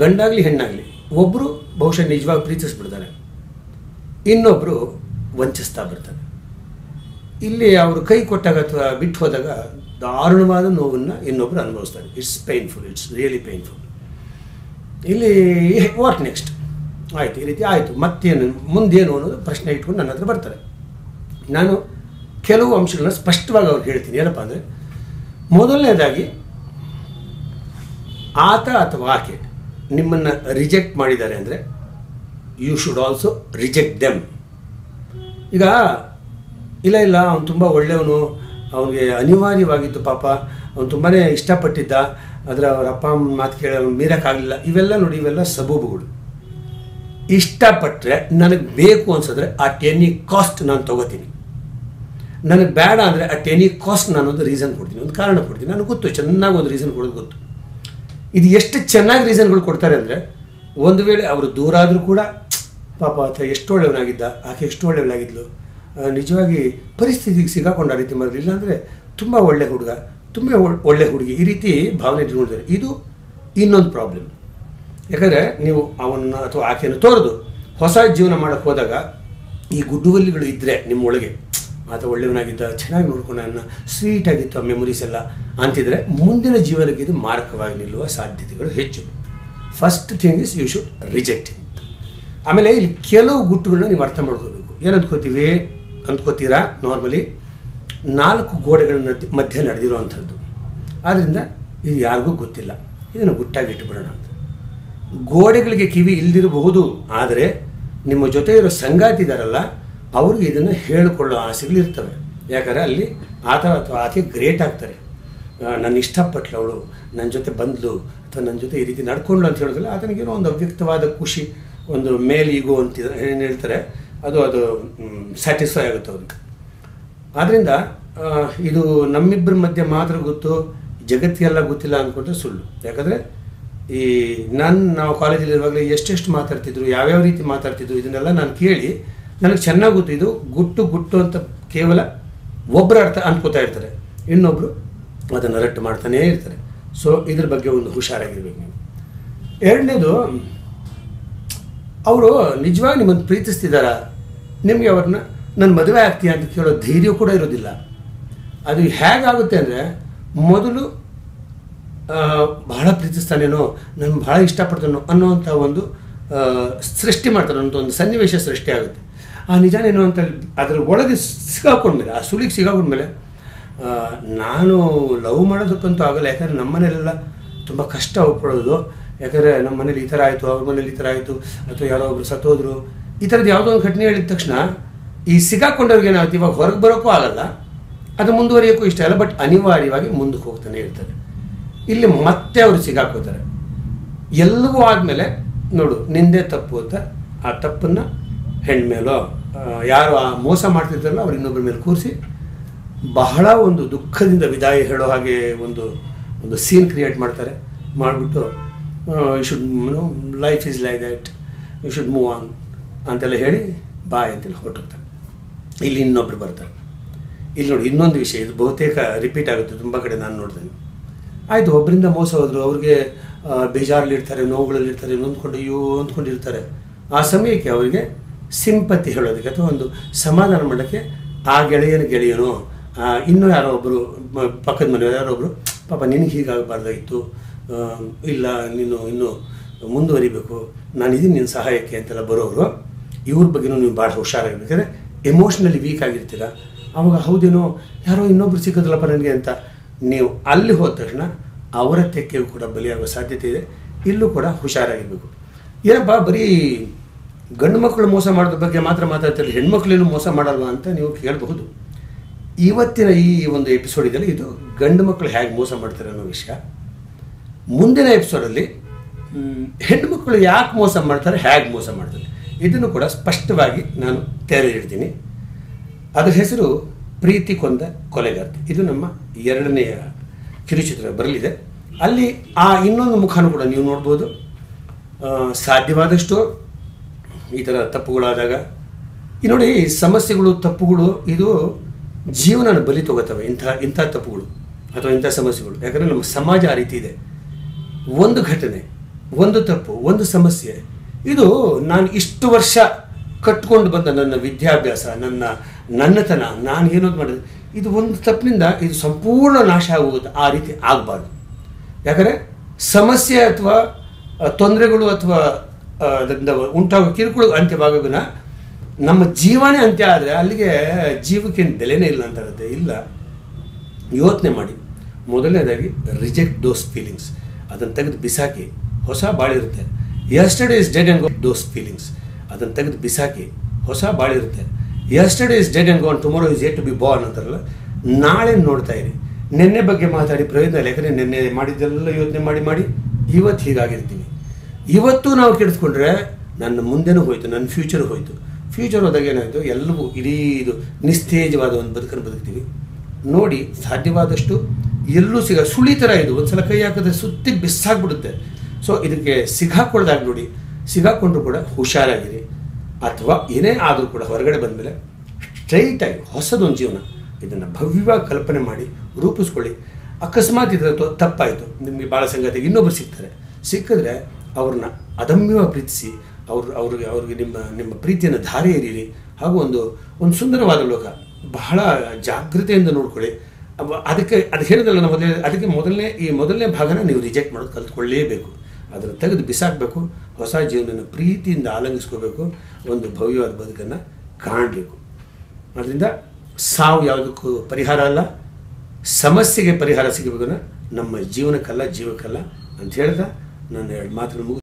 ಗಂಡಾಗಲಿ ಹೆಣ್ಣಾಗಲಿ ಒಬ್ಬರು ಬಹುಶಃ ನಿಜವಾಗಿ ಪ್ರೀತಿಸ್ಬಿಡ್ತಾರೆ. ಇನ್ನೊಬ್ಬರು ವಂಚಿಸ್ತಾ ಬರ್ತಾರೆ. ಇಲ್ಲಿ ಅವರು ಕೈ ಕೊಟ್ಟಾಗ ಅಥವಾ ಬಿಟ್ಟು ಹೋದಾಗ ದಾರುಣವಾದ ನೋವನ್ನು ಇನ್ನೊಬ್ಬರು ಅನುಭವಿಸ್ತಾರೆ. It's painful it's really painful ಇಲ್ಲಿ ವಾಟ್ ನೆಕ್ಸ್ಟ್ ಆಯಿತು, ಈ ರೀತಿ ಆಯಿತು. ಮತ್ತೇನು, ಮುಂದೇನು ಅನ್ನೋದು ಪ್ರಶ್ನೆ ಇಟ್ಕೊಂಡು ನನ್ನ ಹತ್ರ ಬರ್ತಾರೆ. ನಾನು ಕೆಲವು ಅಂಶಗಳನ್ನ ಸ್ಪಷ್ಟವಾಗಿ ಅವ್ರಿಗೆ ಹೇಳ್ತೀನಿ. ಏನಪ್ಪ ಅಂದರೆ ಮೊದಲನೇದಾಗಿ, ಆತ ಅಥವಾ ಆಕೆ ನಿಮ್ಮನ್ನು ರಿಜೆಕ್ಟ್ ಮಾಡಿದ್ದಾರೆ ಅಂದರೆ you should also reject them ಈಗ, ಇಲ್ಲ ಇಲ್ಲ, ಅವನು ತುಂಬ ಒಳ್ಳೆಯವನು, ಅವನಿಗೆ ಅನಿವಾರ್ಯವಾಗಿತ್ತು ಪಾಪ, ಅವನು ತುಂಬಾ ಇಷ್ಟಪಟ್ಟಿದ್ದ, ಆದರೆ ಅವರ ಅಪ್ಪ ಅಮ್ಮ ಮಾತು ಕೇಳ ಮೀರಕ್ಕಾಗಲಿಲ್ಲ. ಇವೆಲ್ಲ ನೋಡಿ, ಇವೆಲ್ಲ ಸಬೂಬುಗಳು. ಇಷ್ಟಪಟ್ಟರೆ ನನಗೆ ಬೇಕು ಅನ್ಸಿದ್ರೆ ಆ ಟೆನ್ನಿ ಕಾಸ್ಟ್ ನಾನು ತಗೋತೀನಿ. ನನಗೆ ಬೇಡ ಅಂದರೆ ಅಟ್ ಎನಿ ಕಾಸ್ಟ್ ನಾನು ಒಂದು ರೀಸನ್ ಕೊಡ್ತೀನಿ ಒಂದು ಕಾರಣ ಕೊಡ್ತೀನಿ. ನನಗೆ ಗೊತ್ತು ಚೆನ್ನಾಗಿ ಒಂದು ರೀಸನ್ ಕೊಡೋದು ಗೊತ್ತು. ಇದು ಎಷ್ಟು ಚೆನ್ನಾಗಿ ರೀಸನ್ಗಳು ಕೊಡ್ತಾರೆ ಅಂದರೆ ಒಂದು ವೇಳೆ ಅವರು ದೂರ ಆದರೂ ಕೂಡ ಪಾಪ ಆತ ಎಷ್ಟು ಒಳ್ಳೆಯವನಾಗಿದ್ದ ಆಕೆ ಎಷ್ಟು ಒಳ್ಳೆಯವಳಾಗಿದ್ಲು ಆ, ನಿಜವಾಗಿ ಪರಿಸ್ಥಿತಿಗೆ ಸಿಗಾಕೊಂಡ ಆ ರೀತಿ ಮಾಡಲಿಲ್ಲ ಅಂದರೆ ತುಂಬ ಒಳ್ಳೆ ಹುಡುಗ ತುಂಬ ಒಳ್ಳೆ ಹುಡುಗಿ. ಈ ರೀತಿ ಭಾವನೆ ಇಟ್ಕೊಂಡಿದ್ದಾರೆ ಇದು ಇನ್ನೊಂದು ಪ್ರಾಬ್ಲಮ್ ಯಾಕಂದರೆ ನೀವು ಅವನ್ನ ಅಥವಾ ಆಕೆಯನ್ನು ತೋರದು ಹೊಸ ಜೀವನ ಮಾಡೋಕ್ಕೆ ಹೋದಾಗ ಈ ಗುಡ್ಡುವಲ್ಲಿಗಳು ಇದ್ದರೆ ನಿಮ್ಮ ಒಳಗೆ ಆತ ಒಳ್ಳೆಯವನಾಗಿದ್ದ, ಚೆನ್ನಾಗಿ ನೋಡ್ಕೊಂಡ ನನ್ನ ಸ್ವೀಟ್ ಆಗಿತ್ತು ಆ ಮೆಮೊರೀಸ್ ಎಲ್ಲ. ಅಂತಿದ್ರೆ ಮುಂದಿನ ಜೀವನಕ್ಕೆ ಇದು ಮಾರಕವಾಗಿ ನಿಲ್ಲುವ ಸಾಧ್ಯತೆಗಳು ಹೆಚ್ಚು. First thing is you should reject ಆಮೇಲೆ ಇಲ್ಲಿ ಕೆಲವು ಗುಟ್ಟುಗಳನ್ನ ನೀವು ಅರ್ಥ ಮಾಡ್ಕೋಬೇಕು. ಏನು ಅಂದ್ಕೋತೀವಿ? ಅಂದ್ಕೋತೀರಾ? ನಾರ್ಮಲಿ ನಾಲ್ಕು ಗೋಡೆಗಳ ಮಧ್ಯೆ ನಡೆದಿರುವಂಥದ್ದು. ಆದ್ದರಿಂದ ಇದು ಯಾರಿಗೂ ಗೊತ್ತಿಲ್ಲ. ಇದನ್ನು ಗುಟ್ಟಾಗಿ ಇಟ್ಟುಬಿಡೋಣ ಅಂತ. ಗೋಡೆಗಳಿಗೆ ಕಿವಿ ಇಲ್ದಿರಬಹುದು, ಆದರೆ ನಿಮ್ಮ ಜೊತೆ ಇರೋ ಸಂಗಾತಿ ಇದಾರಲ್ಲ ಅವ್ರಿಗೆ ಇದನ್ನು ಹೇಳಿಕೊಳ್ಳೋ ಆಸೆಗಳಿರ್ತವೆ ಯಾಕಂದರೆ ಅಲ್ಲಿ ಆತ ಅಥವಾ ಆಕೆ ಗ್ರೇಟ್ ಆಗ್ತಾರೆ. ನನ್ನ ಇಷ್ಟಪಟ್ಲು ಅವಳು ನನ್ನ ಜೊತೆ ಬಂದಳು ಅಥವಾ ನನ್ನ ಜೊತೆ ಈ ರೀತಿ ನಡ್ಕೊಂಡ್ಲು ಅಂತ ಹೇಳಿದ್ರೆ ಆತನಿಗೇನೋ ಒಂದು ಅವ್ಯಕ್ತವಾದ ಖುಷಿ, ಒಂದು ಮೇಲ್ ಈಗೋ ಅಂತ ಏನು ಹೇಳ್ತಾರೆ, ಅದು ಅದು ಸ್ಯಾಟಿಸ್ಫೈ ಆಗುತ್ತೆ ಅವ್ರಿಗೆ ಆದ್ದರಿಂದ ಇದು ನಮ್ಮಿಬ್ಬರ ಮಧ್ಯೆ ಮಾತ್ರ ಗೊತ್ತು, ಜಗತ್ತಿಗೆಲ್ಲ ಗೊತ್ತಿಲ್ಲ ಅಂದ್ಕೊಂಡ್ರೆ ಸುಳ್ಳು. ಯಾಕಂದರೆ ಈ ನಾನು, ನಾವು ಕಾಲೇಜಲ್ಲಿ ಇರುವಾಗಲೇ ಎಷ್ಟೆಷ್ಟು ಮಾತಾಡ್ತಿದ್ರು, ಯಾವ್ಯಾವ ರೀತಿ ಮಾತಾಡ್ತಿದ್ರು, ಇದನ್ನೆಲ್ಲ ನಾನು ಕೇಳಿ ನನಗೆ ಚೆನ್ನಾಗಿ ಗೊತ್ತು, ಇದು ಗುಟ್ಟು ಗುಟ್ಟು ಅಂತ ಕೇವಲ ಒಬ್ಬರ ಅರ್ಥ ಅಂದ್ಕೋತಾ ಇರ್ತಾರೆ. ಇನ್ನೊಬ್ಬರು ಅದನ್ನು ರಟ್ಟು ಮಾಡ್ತಾನೇ ಇರ್ತಾರೆ. ಸೊ ಇದ್ರ ಬಗ್ಗೆ ಒಂದು ಹುಷಾರಾಗಿರ್ಬೇಕು ನೀವು. ಎರಡನೇದು, ಅವರು ನಿಜವಾಗಿ ನಿಮ್ಮನ್ನು ಪ್ರೀತಿಸ್ತಿದ್ದಾರ ನಿಮಗೆ ಅವ್ರನ್ನ ನನ್ನ ಮದುವೆ ಆಗ್ತೀಯ ಅಂತ ಕೇಳೋ ಧೈರ್ಯ ಕೂಡ ಇರೋದಿಲ್ಲ. ಅದು ಹೇಗಾಗುತ್ತೆ ಅಂದರೆ, ಮೊದಲು ಬಹಳ ಪ್ರೀತಿಸ್ತಾನೇನೋ ನಾನು ಭಾಳ ಇಷ್ಟಪಡ್ತಾನೋ ಅನ್ನೋವಂಥ ಒಂದು ಸೃಷ್ಟಿ ಮಾಡ್ತಾನೆ ಅಂತ ಒಂದು ಸನ್ನಿವೇಶ ಸೃಷ್ಟಿ ಆಗುತ್ತೆ. ಆ ನಿಜನೇನು ಅಂತ ಅದ್ರ ಒಳಗೆ ಸಿಗಾಕೊಂಡ್ಮೇಲೆ, ಆ ಸುಳಿಗೆ ಸಿಗಾಕೊಂಡ್ಮೇಲೆ ನಾನು ಲವ್ ಮಾಡೋದಕ್ಕಂತೂ ಆಗಲ್ಲ. ಯಾಕಂದರೆ ನಮ್ಮ ಮನೇಲೆಲ್ಲ ತುಂಬ ಕಷ್ಟ ಒಪ್ಕೊಳ್ಳೋದು ಯಾಕಂದರೆ ನಮ್ಮ ಮನೇಲಿ ಈ ಥರ ಆಯಿತು, ಅವ್ರ ಮನೇಲಿ ಈ ಥರ ಆಯಿತು, ಅಥವಾ ಯಾರೋ ಒಬ್ರು ಸತ್ತೋದ್ರು ಈ ಥರದ್ದು ಯಾವುದೋ ಒಂದು ಘಟನೆ ಹೇಳಿದ ತಕ್ಷಣ, ಈ ಸಿಗಾಕೊಂಡವ್ರಿಗೆ ಏನಾಗುತ್ತೆ ಇವಾಗ ಹೊರಗೆ ಬರೋಕ್ಕೂ ಆಗಲ್ಲ. ಅದು ಮುಂದುವರಿಯೋಕ್ಕೂ ಇಷ್ಟ ಇಲ್ಲ ಬಟ್ ಅನಿವಾರ್ಯವಾಗಿ ಮುಂದಕ್ಕೆ ಹೋಗ್ತಾನೆ ಇರ್ತಾರೆ ಇಲ್ಲಿ ಮತ್ತೆ ಅವರು ಸಿಗಾಕೋತಾರೆ. ಎಲ್ಲವೂ ಆದಮೇಲೆ ನೋಡು, ನಿಂದೇ ತಪ್ಪು ಅಂತ ಆ ತಪ್ಪನ್ನು ಹೆಣ್ಮೇಲೋ ಯಾರು ಆ ಮೋಸ ಮಾಡ್ತಿದ್ರಲ್ಲ ಅವ್ರು ಇನ್ನೊಬ್ಬರ ಮೇಲೆ ಕೂರಿಸಿ ಬಹಳ ಒಂದು ದುಃಖದಿಂದ ವಿದಾಯ ಹೇಳೋ ಹಾಗೆ ಒಂದು ಒಂದು ಸೀನ್ ಕ್ರಿಯೇಟ್ ಮಾಡ್ತಾರೆ. ಮಾಡಿಬಿಟ್ಟು you should know life is like that you should move on ಅಂತೆಲ್ಲ ಹೇಳಿ ಬಾಯ್ ಅಂತೇಳಿ ಹೊರಟೋಗ್ತಾರೆ. ಇಲ್ಲಿ ಇನ್ನೊಬ್ರು ಬರ್ತಾರೆ. ಇಲ್ಲಿ ನೋಡಿ ಇನ್ನೊಂದು ವಿಷಯ, ಇದು ಬಹುತೇಕ ರಿಪೀಟ್ ಆಗುತ್ತೆ, ತುಂಬ ಕಡೆ ನಾನು ನೋಡ್ತೇನೆ. ಆಯಿತು, ಒಬ್ಬರಿಂದ ಮೋಸ ಹೋದರು, ಅವ್ರಿಗೆ ಬೇಜಾರಲ್ಲಿರ್ತಾರೆ, ನೋವುಗಳಲ್ಲಿರ್ತಾರೆ, ನೊಂದ್ಕೊಂಡು, ಅಯ್ಯೋ, ಅಂದ್ಕೊಂಡಿರ್ತಾರೆ. ಆ ಸಮಯಕ್ಕೆ ಅವರಿಗೆ ಸಿಂಪತಿ ಹೇಳೋದಕ್ಕೆ ಅಥವಾ ಒಂದು ಸಮಾಧಾನ ಮಾಡೋಕ್ಕೆ ಆ ಗೆಳೆಯನ ಗೆಳೆಯನು ಇನ್ನೂ ಯಾರೋ ಒಬ್ಬರು ಪಕ್ಕದ ಮನೆಯವರು ಯಾರೋ ಒಬ್ಬರು ಪಾಪ ನಿನಗೆ ಹೀಗಾಗಬಾರ್ದಾಗಿತ್ತು ಇಲ್ಲ, ನೀನು ಇನ್ನೂ ಮುಂದುವರಿಬೇಕು ನಾನು ಇದೀನಿ ನಿನ್ನ ಸಹಾಯಕ್ಕೆ ಅಂತೆಲ್ಲ ಬರೋರು, ಇವ್ರ ಬಗ್ಗೆನೂ ನೀವು ಭಾಳ ಹುಷಾರಾಗಿರ್ಬೇಕಾದ್ರೆ ಎಮೋಷ್ನಲಿ ವೀಕ್ ಆಗಿರ್ತೀರ. ಅವಾಗ ಹೌದೇನೋ, ಯಾರೋ ಇನ್ನೊಬ್ರು ಸಿಕ್ಕದಲ್ಲಪ್ಪ ನನಗೆ ಅಂತ ನೀವು ಅಲ್ಲಿ ಹೋದ ತಕ್ಷಣ ಅವರ ತೆಕ್ಕೆಯೂ ಕೂಡ ಬಲಿಯಾಗುವ ಸಾಧ್ಯತೆ ಇದೆ. ಇಲ್ಲೂ ಕೂಡ ಹುಷಾರಾಗಿರಬೇಕು. ಏನಪ್ಪ, ಬರೀ ಗಂಡು ಮಕ್ಕಳು ಮೋಸ ಮಾಡೋದ್ರ ಬಗ್ಗೆ ಮಾತ್ರ ಮಾತಾಡ್ತಾರೆ ಹೆಣ್ಮಕ್ಳೇನು ಮೋಸ ಮಾಡಲ್ವಾ ಅಂತ ನೀವು ಕೇಳಬಹುದು. ಇವತ್ತಿನ ಈ ಒಂದು ಎಪಿಸೋಡಿದಲ್ಲಿ ಇದು ಗಂಡು ಮಕ್ಕಳು ಹೇಗೆ ಮೋಸ ಮಾಡ್ತಾರೆ ಅನ್ನೋ ವಿಷಯ. ಮುಂದಿನ ಎಪಿಸೋಡಲ್ಲಿ ಹೆಣ್ಮಕ್ಳು ಯಾಕೆ ಮೋಸ ಮಾಡ್ತಾರೆ ಹೇಗೆ ಮೋಸ ಮಾಡ್ತಾರೆ ಇದನ್ನು ಕೂಡ ಸ್ಪಷ್ಟವಾಗಿ ನಾನು ತೆರೆ ಇಡ್ತೀನಿ. ಅದರ ಹೆಸರು ಪ್ರೀತಿ ಕೊಂದ ಕೊಲೆಗಾರ್ತಿ. ಇದು ನಮ್ಮ ಎರಡನೆಯ ಕಿರುಚಿತ್ರ ಬರಲಿದೆ. ಅಲ್ಲಿ ಆ ಇನ್ನೊಂದು ಮುಖಾನು ಕೂಡ ನೀವು ನೋಡ್ಬೋದು. ಸಾಧ್ಯವಾದಷ್ಟು ಈ ಥರ ತಪ್ಪುಗಳಾದಾಗ? ಈ ನೋಡಿ ಸಮಸ್ಯೆಗಳು, ತಪ್ಪುಗಳು, ಇದು ಜೀವನನ ಬಲಿ ತಗೋತವೆ ಇಂಥ ಇಂಥ ತಪ್ಪುಗಳು ಅಥವಾ ಇಂಥ ಸಮಸ್ಯೆಗಳು. ಯಾಕಂದರೆ ನಮ್ಮ ಸಮಾಜ ಆ ರೀತಿ ಇದೆ. ಒಂದು ಘಟನೆ, ಒಂದು ತಪ್ಪು, ಒಂದು ಸಮಸ್ಯೆ, ಇದು ನಾನು ಇಷ್ಟು ವರ್ಷ ಕಟ್ಕೊಂಡು ಬಂದ ನನ್ನ ವಿದ್ಯಾಭ್ಯಾಸ, ನನ್ನ ನನ್ನತನ, ನಾನು ಏನೋದು ಮಾಡಿದೆ, ಇದು ಒಂದು ತಪ್ಪಿನಿಂದ ಇದು ಸಂಪೂರ್ಣ ನಾಶ ಆಗುವುದು ಆ ರೀತಿ ಆಗಬಾರ್ದು. ಯಾಕಂದರೆ ಸಮಸ್ಯೆ ಅಥವಾ ತೊಂದರೆಗಳು ಅಥವಾ ಅದರಿಂದ ಉಂಟಾಗೋ ಕಿರುಕುಳ ಅಂತ್ಯವಾಗೋದನ್ನ ನಮ್ಮ ಜೀವನೇ ಅಂತ್ಯ ಆದರೆ ಅಲ್ಲಿಗೆ ಜೀವಕ್ಕೇನು ಬೆಲೆನೇ ಇಲ್ಲ ಅಂತ ಇರುತ್ತೆ ಇಲ್ಲ. ಯೋಚನೆ ಮಾಡಿ. ಮೊದಲನೇದಾಗಿ ರಿಜೆಕ್ಟ್ ದೋಸ್ ಫೀಲಿಂಗ್ಸ್ ಅದನ್ನು ತೆಗೆದು ಬಿಸಾಕಿ. ಹೊಸ ಬಾಳಿರುತ್ತೆ yesterday is dead and go those feelings ಅದನ್ನು ತೆಗೆದು ಬಿಸಾಕಿ. ಹೊಸ ಬಾಳಿರುತ್ತೆ yesterday is dead and gone tomorrow is yet to be born ಅಂತಾರಲ್ಲ. ನಾಳೆ ನೋಡ್ತಾ ಇರಿ. ನಿನ್ನೆ ಬಗ್ಗೆ ಮಾತಾಡಿ ಪ್ರಯೋಜನ ಯಾಕಂದರೆ ನಿನ್ನೆ ಮಾಡಿದ್ದೆಲ್ಲ ಯೋಚನೆ ಮಾಡಿ ಮಾಡಿ. ಇವತ್ತು ಹೀಗಾಗಿರ್ತೀವಿ. ಇವತ್ತು ನಾವು ಕೆಡಿಸ್ಕೊಂಡ್ರೆ ನನ್ನ ಮುಂದೆನೂ ಹೋಯ್ತು, ನನ್ನ ಫ್ಯೂಚರ್ ಹೋಯ್ತು. ಫ್ಯೂಚರ್ ಹೋದಾಗ ಏನಾಯಿತು? ಎಲ್ಲವೂ ಇಡೀ ಇದು ನಿಸ್ತೇಜವಾದ ಒಂದು ಬದುಕನ್ನು ಬದುಕ್ತೀವಿ. ನೋಡಿ, ಸಾಧ್ಯವಾದಷ್ಟು ಎಲ್ಲೂ ಸಿಗ, ಸುಳಿ ಥರ ಇದು. ಒಂದ್ಸಲ ಕೈ ಹಾಕಿದ್ರೆ ಸುತ್ತಿ ಬಿಸ್ಸಾಗ್ಬಿಡುತ್ತೆ ಸೊ ಇದಕ್ಕೆ ಸಿಗಾಕೊಳ್ದಾಗ ನೋಡಿ. ಸಿಗಾಕೊಂಡ್ರು ಕೂಡ ಹುಷಾರಾಗಿರಿ. ಅಥವಾ ಏನೇ ಆದರೂ ಕೂಡ ಹೊರಗಡೆ ಬಂದಮೇಲೆ ಸ್ಟ್ರೈಟಾಗಿ ಹೊಸದೊಂದು ಜೀವನ. ಇದನ್ನು ಭವ್ಯವಾಗಿ ಕಲ್ಪನೆ ಮಾಡಿ ರೂಪಿಸ್ಕೊಳ್ಳಿ. ಅಕಸ್ಮಾತ್ ಇದರ ತಪ್ಪಾಯಿತು. ನಿಮಗೆ ಭಾಳ ಸಂಗತಿಗೆ ಇನ್ನೊಬ್ರು ಸಿಗ್ತಾರೆ. ಸಿಕ್ಕಿದ್ರೆ ಅವ್ರನ್ನ ಅದಮ್ಯವಾಗಿ ಪ್ರೀತಿಸಿ, ಅವ್ರ, ಅವ್ರಿಗೆ ಅವ್ರಿಗೆ ನಿಮ್ಮ ನಿಮ್ಮ ಪ್ರೀತಿಯನ್ನು ಧಾರೆ ಎರೀರಿ ಹಾಗೂ ಒಂದು ಒಂದು ಸುಂದರವಾದ ಲೋಕ. ಬಹಳ ಜಾಗೃತೆಯಿಂದ ನೋಡ್ಕೊಳ್ಳಿ. ಅದಕ್ಕೆ, ಅದು ಹೇಳಿದಲ್ಲ ನಾವು ಮೊದಲೇ, ಅದಕ್ಕೆ ಮೊದಲನೇ, ಈ ಮೊದಲನೇ ಭಾಗನ ನೀವು ರಿಜೆಕ್ಟ್ ಮಾಡೋದು ಕಲ್ತ್ಕೊಳ್ಳೇಬೇಕು. ಅದನ್ನು ತೆಗೆದು ಬಿಸಾಕಬೇಕು. ಹೊಸ ಜೀವನನ ಪ್ರೀತಿಯಿಂದ ಆಲಂಗಿಸ್ಕೋಬೇಕು. ಒಂದು ಭವ್ಯವಾದ ಬದುಕನ್ನು ಕಾಣಬೇಕು. ಅದರಿಂದ ಸಾವು ಯಾವುದಕ್ಕೂ ಪರಿಹಾರ ಅಲ್ಲ. ಸಮಸ್ಯೆಗೆ ಪರಿಹಾರ ಸಿಗಬೇಕನ್ನ ನಮ್ಮ ಜೀವನಕ್ಕಲ್ಲ ಜೀವಕ್ಕಲ್ಲ ಅಂತ ಹೇಳ್ತಾ ನಾನು ಎರಡು ಮಾತನ್ನು ಮುಗಿಸ್